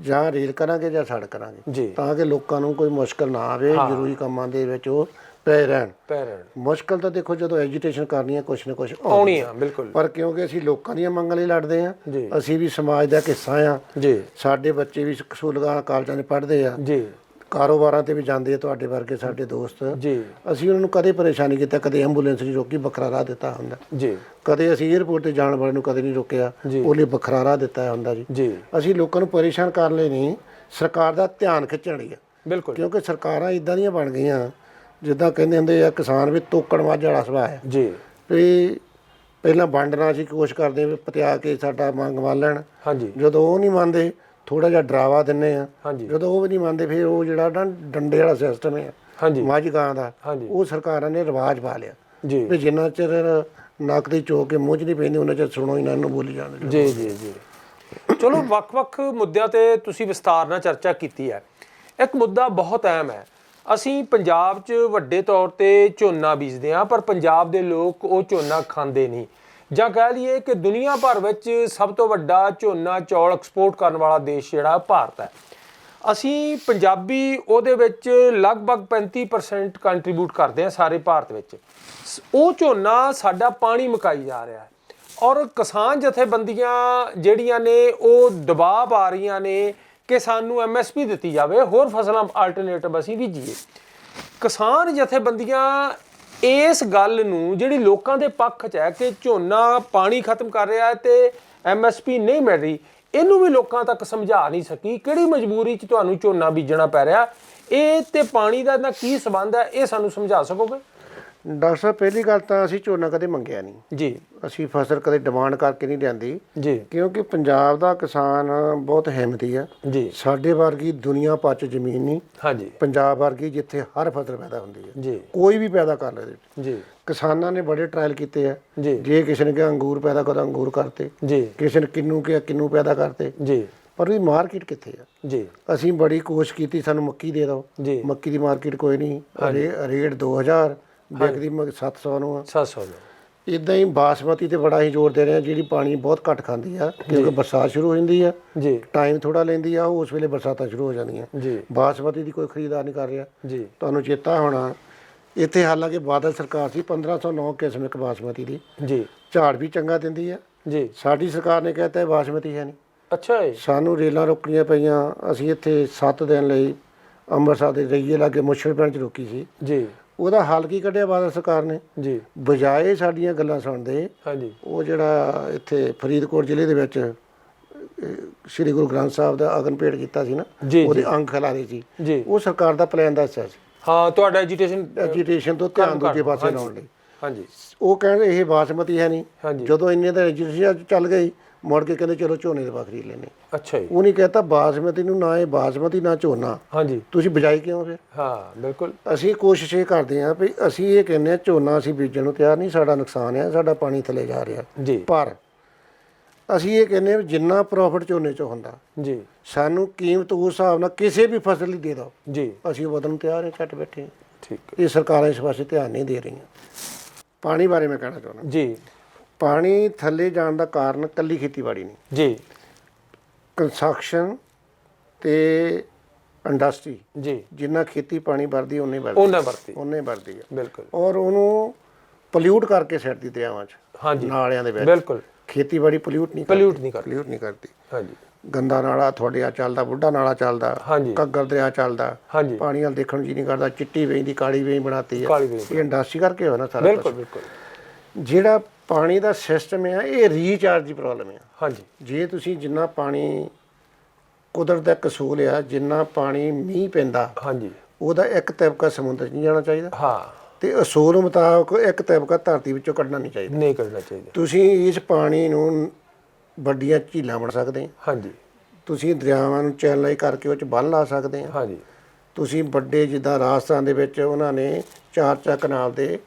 ਜਾਂ ਰੇਲ ਕਰਾਂਗੇ ਜਾਂ ਸੜਕ ਕਰਾਂਗੇ। ਤਾਂ ਕਿ ਲੋਕਾਂ ਨੂੰ ਕੋਈ ਮੁਸ਼ਕਲ ਨਾ ਆਵੇ ਜ਼ਰੂਰੀ ਕੰਮਾਂ ਦੇ ਵਿੱਚ ਉਹ ਪਏ ਰਹਿਣ ਪੈਰਣ ਮੁਸ਼ਕਲ ਤਾਂ ਦੇਖੋ ਜਦੋਂ ਐਜੀਟੇਸ਼ਨ ਕਰਨੀ ਹੈ ਕੁਛ ਨਾ ਕੁਛ ਆਉਣਾ। ਆ ਬਿਲਕੁਲ। ਪਰ ਕਿਉਂਕਿ ਅਸੀਂ ਲੋਕਾਂ ਦੀਆਂ ਮੰਗਾਂ ਲਈ ਲੜਦੇ ਆ ਅਸੀਂ ਵੀ ਸਮਾਜ ਦਾ ਹਿੱਸਾ ਆ ਜੀ। ਸਾਡੇ ਬੱਚੇ ਵੀ ਸਕੂਲਾਂ ਕਾਲਜਾਂ 'ਚ ਪੜ੍ਹਦੇ ਆ। ਜੀ। ਕਾਰੋਬਾਰਾਂ ਤੇ ਵੀ ਜਾਂਦੇ ਆ ਤੁਹਾਡੇ ਵਰਗੇ ਸਾਡੇ ਦੋਸਤ। ਜੀ। ਅਸੀਂ ਉਹਨਾਂ ਨੂੰ ਕਦੇ ਪਰੇਸ਼ਾਨੀ ਕੀਤਾ ਕਦੇ ਐਂਬੂਲੈਂਸ ਨਹੀਂ ਰੋਕੀ ਵੱਖਰਾ ਰਾਹ ਦਿੱਤਾ ਹੁੰਦਾ। ਜੀ। ਕਦੇ ਅਸੀਂ 에ਅਰਪੋਰਟ ਤੇ ਜਾਣ ਵਾਲੇ ਨੂੰ ਕਦੇ ਨਹੀਂ ਰੋਕਿਆ। ਜੀ। ਉਹਲੇ ਵੱਖਰਾ ਰਾਹ ਦਿੱਤਾ ਹੁੰਦਾ ਜੀ। ਜੀ। ਅਸੀਂ ਲੋਕਾਂ ਨੂੰ ਪਰੇਸ਼ਾਨ ਕਰਨ ਲਈ ਨਹੀਂ ਸਰਕਾਰ ਦਾ ਧਿਆਨ ਖਿੱਚਣ ਲਈ ਬਿਲਕੁਲ। ਕਿਉਂਕਿ ਸਰਕਾਰਾਂ ਇਦਾਂ ਦੀਆਂ ਬਣ ਗਈਆਂ। ਜਿੱਦਾਂ ਕਹਿੰਦੇ ਹੁੰਦੇ ਆ ਕਿਸਾਨ ਵੀ ਤੋਕੜ ਮੱਝ ਵਾਲਾ ਸੁਭਾਅ ਹੈ। ਜੀ। ਵੀ ਪਹਿਲਾਂ ਵੰਡਣਾ ਸੀ ਕੋਸ਼ਿਸ਼ ਕਰਦੇ ਵੀ ਪਤਿਆ ਕੇ ਸਾਡਾ ਮੰਗ ਮੰਨ ਲੈਣ। ਹਾਂਜੀ। ਜਦੋਂ ਉਹ ਨਹੀਂ ਮੰਨਦੇ ਥੋੜਾ ਜਿਹਾ ਡਰਾਵਾ ਦਿੰਨੇ ਆ। ਜਦੋਂ ਉਹ ਵੀ ਨਹੀਂ ਮੰਨਦੇ ਫਿਰ ਉਹ ਜਿਹੜਾ ਨਾ ਡੰਡੇ ਵਾਲਾ ਸਿਸਟਮ ਹੈ ਹਾਂਜੀ। ਮੱਝ ਗਾਂ ਦਾ ਉਹ ਸਰਕਾਰਾਂ ਨੇ ਰਿਵਾਜ ਪਾ ਲਿਆ। ਜੀ। ਵੀ ਜਿੰਨਾ ਚਿਰ ਨੱਕ ਦੀ ਚੋਕ ਕੇ ਮੂੰਹ 'ਚ ਨਹੀਂ ਪੈਂਦੀ ਉਹਨਾਂ ਚਿਰ ਸੁਣੋ ਇਹਨਾਂ ਨੂੰ ਬੋਲੀ ਜਾਣ ਦਿਓ। ਜੀ ਜੀ ਜੀ। ਚਲੋ ਵੱਖ-ਵੱਖ ਮੁੱਦਿਆਂ ਤੇ ਤੁਸੀਂ ਵਿਸਤਾਰ ਨਾਲ ਚਰਚਾ ਕੀਤੀ ਹੈ। ਇੱਕ ਮੁੱਦਾ ਬਹੁਤ ਅਹਿਮ ਹੈ ਅਸੀਂ ਪੰਜਾਬ 'ਚ ਵੱਡੇ ਤੌਰ ਤੇ ਝੋਨਾ ਬੀਜਦੇ ਹਾਂ, ਪਰ ਪੰਜਾਬ ਦੇ ਲੋਕ ਉਹ ਝੋਨਾ ਖਾਂਦੇ ਨਹੀਂ। ਜਾਂ ਕਹਿ ਲਈਏ ਕਿ ਦੁਨੀਆ ਭਰ ਵਿੱਚ ਸਭ ਤੋਂ ਵੱਡਾ ਝੋਨਾ ਚੌਲ ਐਕਸਪੋਰਟ ਕਰਨ ਵਾਲਾ ਦੇਸ਼ ਜਿਹੜਾ ਭਾਰਤ ਹੈ। ਅਸੀਂ ਪੰਜਾਬੀ ਉਹਦੇ ਵਿੱਚ ਲਗਭਗ 35% ਕੰਟਰੀਬਿਊਟ ਕਰਦੇ ਹਾਂ ਸਾਰੇ ਭਾਰਤ ਵਿੱਚ। ਸ- ਉਹ ਝੋਨਾ ਸਾਡਾ ਪਾਣੀ ਮਕਾਈ ਜਾ ਰਿਹਾ ਹੈ। ਔਰ ਕਿਸਾਨ ਜਥੇਬੰਦੀਆਂ ਜਿਹੜੀਆਂ ਨੇ, ਉਹ ਦਬਾਅ ਪਾ ਰਹੀਆਂ ਨੇ ਕਿ ਸਾਨੂੰ ਐਮਐਸਪੀ ਦਿੱਤੀ ਜਾਵੇ, ਹੋਰ ਫਸਲਾਂ ਆਲਟਰਨੇਟਿਵ ਅਸੀਂ ਬੀਜੀਏ। ਕਿਸਾਨ ਜਥੇਬੰਦੀਆਂ ਇਸ ਗੱਲ ਨੂੰ ਜਿਹੜੀ ਲੋਕਾਂ ਦੇ ਪੱਖ 'ਚ ਹੈ ਕਿ ਝੋਨਾ ਪਾਣੀ ਖਤਮ ਕਰ ਰਿਹਾ ਹੈ ਤੇ ਐਮਐਸਪੀ ਨਹੀਂ ਮਿਲ ਰਹੀ, ਇਹਨੂੰ ਵੀ ਲੋਕਾਂ ਤੱਕ ਸਮਝਾ ਨਹੀਂ ਸਕੀ। ਕਿਹੜੀ ਮਜਬੂਰੀ 'ਚ ਤੁਹਾਨੂੰ ਝੋਨਾ ਬੀਜਣਾ ਪੈ ਰਿਹਾ? ਇਹ ਤੇ ਪਾਣੀ ਦਾ ਨਾ ਕੀ ਸਬੰਧ ਹੈ, ਇਹ ਸਾਨੂੰ ਸਮਝਾ ਸਕੋਗੇ? ਡਾਕਟਰ ਸਾਹਿਬ ਪਹਿਲੀ ਗੱਲ ਤਾਂ ਅਸੀਂ ਝੋਨਾ ਕਦੇ ਮੰਗਿਆ ਨਹੀਂ। ਜੀ। ਅਸੀਂ ਫਸਲ ਕਦੇ ਡਿਮਾਂਡ ਕਰਕੇ ਨਹੀਂ ਲਿਆਂਦੀ। ਜੀ। ਕਿਉਂਕਿ ਪੰਜਾਬ ਦਾ ਕਿਸਾਨ ਬਹੁਤ ਹਿੰਮਤੀ ਆ। ਜੀ। ਸਾਡੇ ਵਰਗੀ ਦੁਨੀਆ ਪੱਚ ਜ਼ਮੀਨ ਨਹੀਂ। ਹਾਂਜੀ। ਪੰਜਾਬ ਵਰਗੀ ਜਿੱਥੇ ਹਰ ਫਸਲ ਪੈਦਾ ਹੁੰਦੀ ਹੈ ਜੀ। ਕੋਈ ਵੀ ਪੈਦਾ ਕਰ ਲੈ ਜੀ। ਕਿਸਾਨਾਂ ਨੇ ਬੜੇ ਟ੍ਰਾਇਲ ਕੀਤੇ ਆ। ਜੀ। ਜੇ ਕਿਸੇ ਨੇ ਕਿਹਾ ਅੰਗੂਰ ਪੈਦਾ ਕਰੋ ਅੰਗੂਰ ਕਰਤੇ। ਜੀ। ਕਿਸੇ ਨੇ ਕਿੰਨੂ ਕਿਹਾ ਕਿੰਨੂ ਪੈਦਾ ਕਰਤੇ। ਜੀ। ਪਰ ਉਹਦੀ ਮਾਰਕੀਟ ਕਿੱਥੇ ਆ? ਜੀ। ਅਸੀਂ ਬੜੀ ਕੋਸ਼ਿਸ਼ ਕੀਤੀ ਸਾਨੂੰ ਮੱਕੀ ਦੇ ਦਿਓ। ਮੱਕੀ ਦੀ ਮਾਰਕੀਟ ਕੋਈ ਨਹੀਂ। ਰੇਟ 2000 ਵਿਕਦੀ ਮ- 700 ਨੂੰ ਆ। 700 ਨੂੰ। ਇਦਾਂ ਹੀ ਬਾਸਮਤੀ ਤੇ ਬੜਾ ਹੀ ਜ਼ੋਰ ਦੇ ਰਹੇ ਆ ਜਿਹੜੀ ਪਾਣੀ ਬਹੁਤ ਘੱਟ ਖਾਂਦੀ ਆ ਕਿਉਂਕਿ ਬਰਸਾਤ ਸ਼ੁਰੂ ਹੋ ਜਾਂਦੀ ਆ ਜੀ। ਟਾਈਮ ਥੋੜਾ ਲੈਂਦੀ ਆ ਉਸ ਵੇਲੇ ਬਰਸਾਤਾਂ ਸ਼ੁਰੂ ਹੋ ਜਾਂਦੀਆਂ। ਜੀ। ਬਾਸਮਤੀ ਦੀ ਕੋਈ ਖਰੀਦਦਾਰ ਨਹੀਂ ਕਰ ਰਿਹਾ। ਜੀ। ਤੁਹਾਨੂੰ ਚੇਤਾ ਹੋਣਾ ਇੱਥੇ ਹਾਲਾਂਕਿ ਬਾਦਲ ਸਰਕਾਰ ਸੀ 1509 ਕਿਸਮ ਇੱਕ ਬਾਸਮਤੀ ਦੀ। ਜੀ। ਝਾੜ ਵੀ ਚੰਗਾ ਦਿੰਦੀ ਆ। ਜੀ। ਸਾਡੀ ਸਰਕਾਰ ਨੇ ਕਹਿਤਾ ਇਹ ਬਾਸਮਤੀ ਹੈ ਨਹੀਂ। ਅੱਛਾ ਜੀ। ਸਾਨੂੰ ਰੇਲਾਂ ਰੋਕਣੀਆਂ ਪਈਆਂ ਅਸੀਂ ਇੱਥੇ 7 ਦਿਨ ਲਈ ਅੰਮ੍ਰਿਤਸਰ ਦੇ ਰਈਏ ਲਾਗੇ ਮੁਸ਼ਕਲ ਪਿੰਡ ਚ ਰੋਕੀ ਸੀ। ਜੀ। ਉਹਦਾ ਹੱਲ ਕੀ ਕੱਢਿਆ ਬਾਦਲ ਸਰਕਾਰ ਨੇ? ਜੀ। ਬਜਾਏ ਸਾਡੀਆਂ ਗੱਲਾਂ ਸੁਣਦੇ ਹਾਂਜੀ। ਉਹ ਜਿਹੜਾ ਇੱਥੇ ਫਰੀਦਕੋਟ ਜ਼ਿਲ੍ਹੇ ਦੇ ਵਿੱਚ ਸ੍ਰੀ ਗੁਰੂ ਗ੍ਰੰਥ ਸਾਹਿਬ ਦਾ ਅਗਨ ਭੇਟ ਕੀਤਾ ਸੀ ਨਾ ਉਹਦੇ ਅੰਗ ਖਿਲਾਰੇ ਸੀ। ਉਹ ਸਰਕਾਰ ਦਾ ਪਲਾਨ ਦਾ ਹਿੱਸਾ ਸੀ। ਹਾਂ ਤੁਹਾਡਾ ਐਜੀਟੇਸ਼ਨ ਐਜੀਟੇਸ਼ਨ ਤੋਂ ਧਿਆਨ ਦੂਜੇ ਪਾਸੇ। ਲਾਉਣ ਲਈ। ਹਾਂਜੀ। ਉਹ ਕਹਿੰਦੇ ਇਹ ਬਾਸਮਤੀ ਹੈ ਨਹੀਂ। ਜਦੋਂ ਇੰਨੇ ਦਾ ਐਜੀਟੇਸ਼ਨ ਚੱਲ ਗਈ ਮੁੜ ਕੇ ਕਹਿੰਦੇ ਚਲੋ ਝੋਨੇ ਦੇ ਖਰੀਦ ਲੈਨੇ ਅੱਛਾ ਜੀ। ਉਹ ਨਹੀਂ ਕਹਤਾ ਬਾਸਮਤੀ ਨੂੰ ਨਾ ਇਹ ਬਾਸਮਤੀ ਨਾ ਝੋਨਾ। ਹਾਂਜੀ। ਤੁਸੀਂ ਬਜਾਈ ਕਿਉਂ ਫਿਰ? ਹਾਂ ਬਿਲਕੁਲ। ਅਸੀਂ ਕੋਸ਼ਿਸ਼ ਇਹ ਕਰਦੇ ਹਾਂ ਵੀ ਅਸੀਂ ਇਹ ਕਹਿੰਦੇ ਹਾਂ ਝੋਨਾ ਅਸੀਂ ਬੀਜਣ ਨੂੰ ਤਿਆਰ ਨਹੀਂ ਸਾਡਾ ਨੁਕਸਾਨ ਹੈ ਸਾਡਾ ਪਾਣੀ ਥੱਲੇ ਜਾ ਰਿਹਾ। ਜੀ। ਪਰ ਅਸੀਂ ਇਹ ਕਹਿੰਦੇ ਵੀ ਜਿੰਨਾ ਪ੍ਰੋਫਿਟ ਝੋਨੇ 'ਚ ਹੁੰਦਾ ਜੀ। ਸਾਨੂੰ ਕੀਮਤ ਉਸ ਹਿਸਾਬ ਨਾਲ ਕਿਸੇ ਵੀ ਫਸਲ ਲਈ ਦੇ ਦਿਓ। ਜੀ। ਅਸੀਂ ਵਧਣ ਨੂੰ ਤਿਆਰ ਹਾਂ ਛੱਟ ਬੈਠੇ। ਠੀਕ ਇਹ ਸਰਕਾਰਾਂ ਇਸ ਪਾਸੇ ਧਿਆਨ ਨਹੀਂ ਦੇ ਰਹੀਆਂ। ਪਾਣੀ ਬਾਰੇ ਮੈਂ ਕਹਿਣਾ ਚਾਹੁੰਦਾ। ਜੀ। ਪਾਣੀ ਥੱਲੇ ਜਾਣ ਦਾ ਕਾਰਨ ਕੱਲੀ ਖੇਤੀਬਾੜੀ ਨਹੀਂ। ਜੀ। ਕੰਸਟਰਕਸ਼ਨ ਤੇ ਇੰਡਸਟਰੀ ਜੀ। ਜਿੰਨਾ ਖੇਤੀ ਪਾਣੀ ਵਰਦੀ ਉਹਨੇ ਵਰਦੀ। ਉਹਨਾਂ ਵਰਤੀ ਉਹਨੇ ਵਰਦੀ ਹੈ ਬਿਲਕੁਲ। ਔਰ ਉਹਨੂੰ ਪੋਲਿਊਟ ਕਰਕੇ ਛੱਡਦੀ ਦਰਿਆਵਾਂ 'ਚ ਹਾਂਜੀ। ਨਾਲਿਆਂ ਦੇ ਵਿੱਚ। ਬਿਲਕੁਲ। ਖੇਤੀਬਾੜੀ ਪੋਲਿਊਟ ਨਹੀਂ ਕਰਦੀ। ਪੋਲਿਊਟ ਨਹੀਂ ਕਰਦਾ। ਪੋਲਿਊਟ ਨਹੀਂ ਕਰਦੀ। ਹਾਂਜੀ। ਗੰਦਾ ਨਾਲਾ ਤੁਹਾਡੇ ਆ ਚੱਲਦਾ ਬੁੱਢਾ ਨਾਲਾ ਚੱਲਦਾ ਘੱਗਰ ਦਰਿਆ ਚੱਲਦਾ। ਪਾਣੀ ਵਾਲ ਦੇਖਣ ਜੀ ਨਹੀਂ ਕਰਦਾ ਚਿੱਟੀ ਵੇਈ ਦੀ ਕਾਲੀ ਵੇਈ ਬਣਾਤੀ ਹੈ ਇਹ ਇੰਡਸਟਰੀ ਕਰਕੇ ਹੋਇਆ ਨਾ ਸਾਰਾ ਬਿਲਕੁਲ ਬਿਲਕੁਲ। ਜਿਹੜਾ ਪਾਣੀ ਦਾ ਸਿਸਟਮ ਹੈ ਇਹ ਰੀਚਾਰਜ ਦੀ ਪ੍ਰੋਬਲਮ ਹੈ ਹਾਂਜੀ। ਜੇ ਤੁਸੀਂ ਜਿੰਨਾ ਪਾਣੀ ਕੁਦਰਤ ਦਾ ਕਸੂਲ ਆ ਜਿੰਨਾ ਪਾਣੀ ਮੀਂਹ ਪੈਂਦਾ ਹਾਂਜੀ। ਉਹਦਾ ਇੱਕ ਤਬਕਾ ਸਮੁੰਦਰ 'ਚ ਨਹੀਂ ਜਾਣਾ ਚਾਹੀਦਾ। ਹਾਂ। ਤੇ ਅਸੂਲ ਮੁਤਾਬਕ ਇੱਕ ਤਬਕਾ ਧਰਤੀ ਵਿੱਚੋਂ ਕੱਢਣਾ ਨਹੀਂ ਚਾਹੀਦਾ। ਨਹੀਂ ਕਰਨਾ ਚਾਹੀਦਾ। ਤੁਸੀਂ ਇਸ ਪਾਣੀ ਨੂੰ ਵੱਡੀਆਂ ਝੀਲਾਂ ਬਣ ਸਕਦੇ ਆ। ਹਾਂਜੀ। ਤੁਸੀਂ ਦਰਿਆਵਾਂ ਨੂੰ ਚੈਨਲਾਈ ਕਰਕੇ ਉਹ ਚ ਬੰਨ ਲਾ ਸਕਦੇ ਆ। ਹਾਂਜੀ। ਤੁਸੀਂ ਵੱਡੇ ਜਿੱਦਾਂ ਰਾਜਸਥਾਨ ਦੇ ਵਿੱਚ ਉਹਨਾਂ ਨੇ ਚਾਰ ਚਾਰ ਕਨਾਲ ਦੇ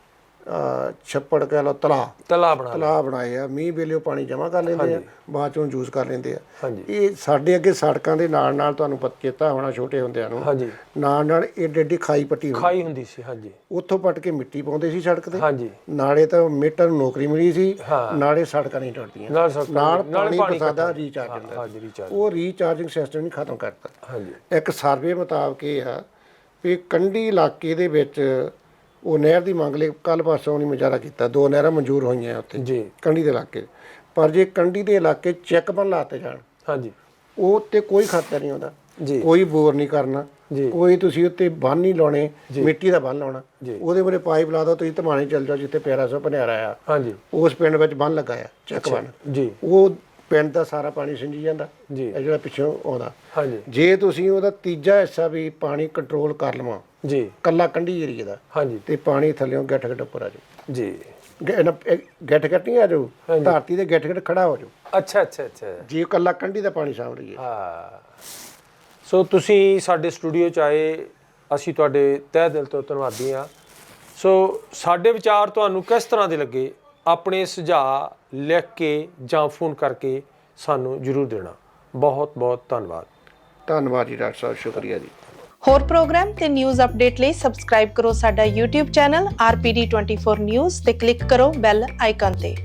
ਛੱਪੜ ਕਹਿ ਲਓ ਤਲਾ। ਤਲਾ ਬਣਾ। ਤਲਾ ਬਣਾਏ ਆ। ਮੀਂਹ ਵੇਲੇ ਉਹ ਪਾਣੀ ਜਮ੍ਹਾਂ ਕਰ ਲੈਂਦੇ ਆ ਬਾਅਦ ਚੋਂ ਯੂਜ਼ ਕਰ ਲੈਂਦੇ ਆ। ਇਹ ਸਾਡੇ ਅੱਗੇ ਸੜਕਾਂ ਦੇ ਨਾਲ ਨਾਲ ਤੁਹਾਨੂੰ ਪਤਾ ਹੋਣਾ ਛੋਟੇ ਹੁੰਦਿਆਂ ਨੂੰ। ਹਾਂਜੀ। ਨਾਲ ਨਾਲ ਏਡੀ ਏਡੀ ਖਾਈ ਪੱਟੀ ਹੁੰਦੀ। ਖਾਈ ਹੁੰਦੀ ਸੀ ਹਾਂਜੀ। ਉੱਥੋਂ ਪੱਟ ਕੇ ਮਿੱਟੀ ਪਾਉਂਦੇ ਸੀ ਸੜਕ ਤੇ। ਹਾਂਜੀ। ਨਾਲੇ ਤਾਂ ਮੇਟਰ ਨੂੰ ਨੌਕਰੀ ਮਿਲੀ ਸੀ। ਨਾਲੇ ਸੜਕਾਂ ਨਹੀਂ ਟੁੱਟਦੀਆਂ। ਨਾਲ ਪਾਣੀ ਬਰਸਾਦਾ ਰੀਚਾਰਜ ਹੁੰਦਾ। ਉਹ ਰੀਚਾਰਜਿੰਗ ਸਿਸਟਮ ਨਹੀਂ ਖਤਮ ਕਰਤਾ। ਹਾਂਜੀ। ਇੱਕ ਸਰਵੇ ਮੁਤਾਬਕ ਇਹ ਆ ਵੀ ਕੰਢੀ ਇਲਾਕੇ ਦੇ ਵਿੱਚ ਉਹ ਨਹਿਰ ਦੀ ਮੰਗ ਲਈ ਕੱਲ ਪਾਸੋਂ ਨਹੀਂ ਮੁਜ਼ਾਹਰਾ ਕੀਤਾ। ਦੋ ਨਹਿਰਾਂ ਮਨਜ਼ੂਰ ਹੋਈਆਂ ਉੱਥੇ ਜੀ। ਕੰਢੀ ਦੇ ਇਲਾਕੇ। ਪਰ ਜੇ ਕੰਢੀ ਦੇ ਇਲਾਕੇ ਚੈੱਕ ਬਨ ਲਾਤੇ ਜਾਣ ਹਾਂਜੀ। ਉਹ ਤੇ ਕੋਈ ਖਰਚਾ ਨਹੀਂ ਆਉਂਦਾ। ਜੀ। ਕੋਈ ਬੋਰ ਨਹੀਂ ਕਰਨਾ। ਜੀ। ਕੋਈ ਤੁਸੀਂ ਉੱਤੇ ਬੰਨ ਨਹੀਂ ਲਾਉਣੇ ਮਿੱਟੀ ਦਾ ਬੰਨ ਲਾਉਣਾ। ਉਹਦੇ ਬਾਰੇ ਪਾਈਪ ਲਾ ਦੋ ਤੁਸੀਂ ਧਮਾਣੇ ਚੱਲ ਜਾਓ ਜਿੱਥੇ ਪਿਆਰਾ ਸੋ ਭਨਿਆਰਾ ਆ। ਹਾਂਜੀ। ਉਸ ਪਿੰਡ ਵਿੱਚ ਬੰਨ ਲੱਗਾ ਆ ਚੈੱਕ ਬੰਨ। ਜੀ। ਉਹ ਪਿੰਡ ਦਾ ਸਾਰਾ ਪਾਣੀ ਸਿੰਜੀ ਜਾਂਦਾ ਜੀ। ਇਹ ਜਿਹੜਾ ਪਿੱਛੋਂ ਆਉਂਦਾ। ਹਾਂਜੀ। ਜੇ ਤੁਸੀਂ ਉਹਦਾ ਤੀਜਾ ਹਿੱਸਾ ਵੀ ਪਾਣੀ ਕੰਟਰੋਲ ਕਰ ਲਵਾਂ ਜੀ। ਕੱਲਾ ਕੰਢੀ ਏਰੀਆ ਦਾ ਹਾਂਜੀ। ਤੇ ਪਾਣੀ ਥੱਲੇੋਂ ਗੱਠ ਗੱਠ ਉੱਪਰ ਆ ਜਾਊ ਜੀ। ਗੱਠ ਗੱਠ ਨਹੀਂ ਆ ਜਾਊ ਧਰਤੀ ਦੇ ਗੱਠ ਗੱਠ ਖੜਾ ਹੋ ਜਾਊ ਅੱਛਾ ਅੱਛਾ ਅੱਛਾ। ਜੇ ਕੱਲਾ ਕੰਢੀ ਦਾ ਪਾਣੀ ਸਾਂਭ ਲਈਏ। ਹਾਂ। ਸੋ ਤੁਸੀਂ ਸਾਡੇ ਸਟੂਡੀਓ ਚ ਆਏ ਅਸੀਂ ਤੁਹਾਡੇ ਤਹਿ ਦਿਲ ਤੋਂ ਧੰਨਵਾਦੀ ਹਾਂ। ਸੋ ਸਾਡੇ ਵਿਚਾਰ ਤੁਹਾਨੂੰ ਕਿਸ ਤਰ੍ਹਾਂ ਦੇ ਲੱਗੇ? ਆਪਣੇ ਸੁਝਾਅ ਲਿਖ ਕੇ ਜਾਂ ਫੋਨ ਕਰਕੇ ਸਾਨੂੰ ਜਰੂਰ ਦੇਣਾ। ਬਹੁਤ ਬਹੁਤ ਧੰਨਵਾਦ। ਧੰਨਵਾਦ ਜੀ ਡਾਕਟਰ ਸਾਹਿਬ ਸ਼ੁਕਰੀਆ ਜੀ। ਹੋਰ ਪ੍ਰੋਗਰਾਮ ਤੇ ਨਿਊਜ਼ ਅਪਡੇਟ ਲਈ ਸਬਸਕ੍ਰਾਈਬ ਕਰੋ ਸਾਡਾ YouTube ਚੈਨਲ RPD24 News ਤੇ ਕਲਿੱਕ ਕਰੋ ਬੈਲ ਆਈਕਨ ਤੇ।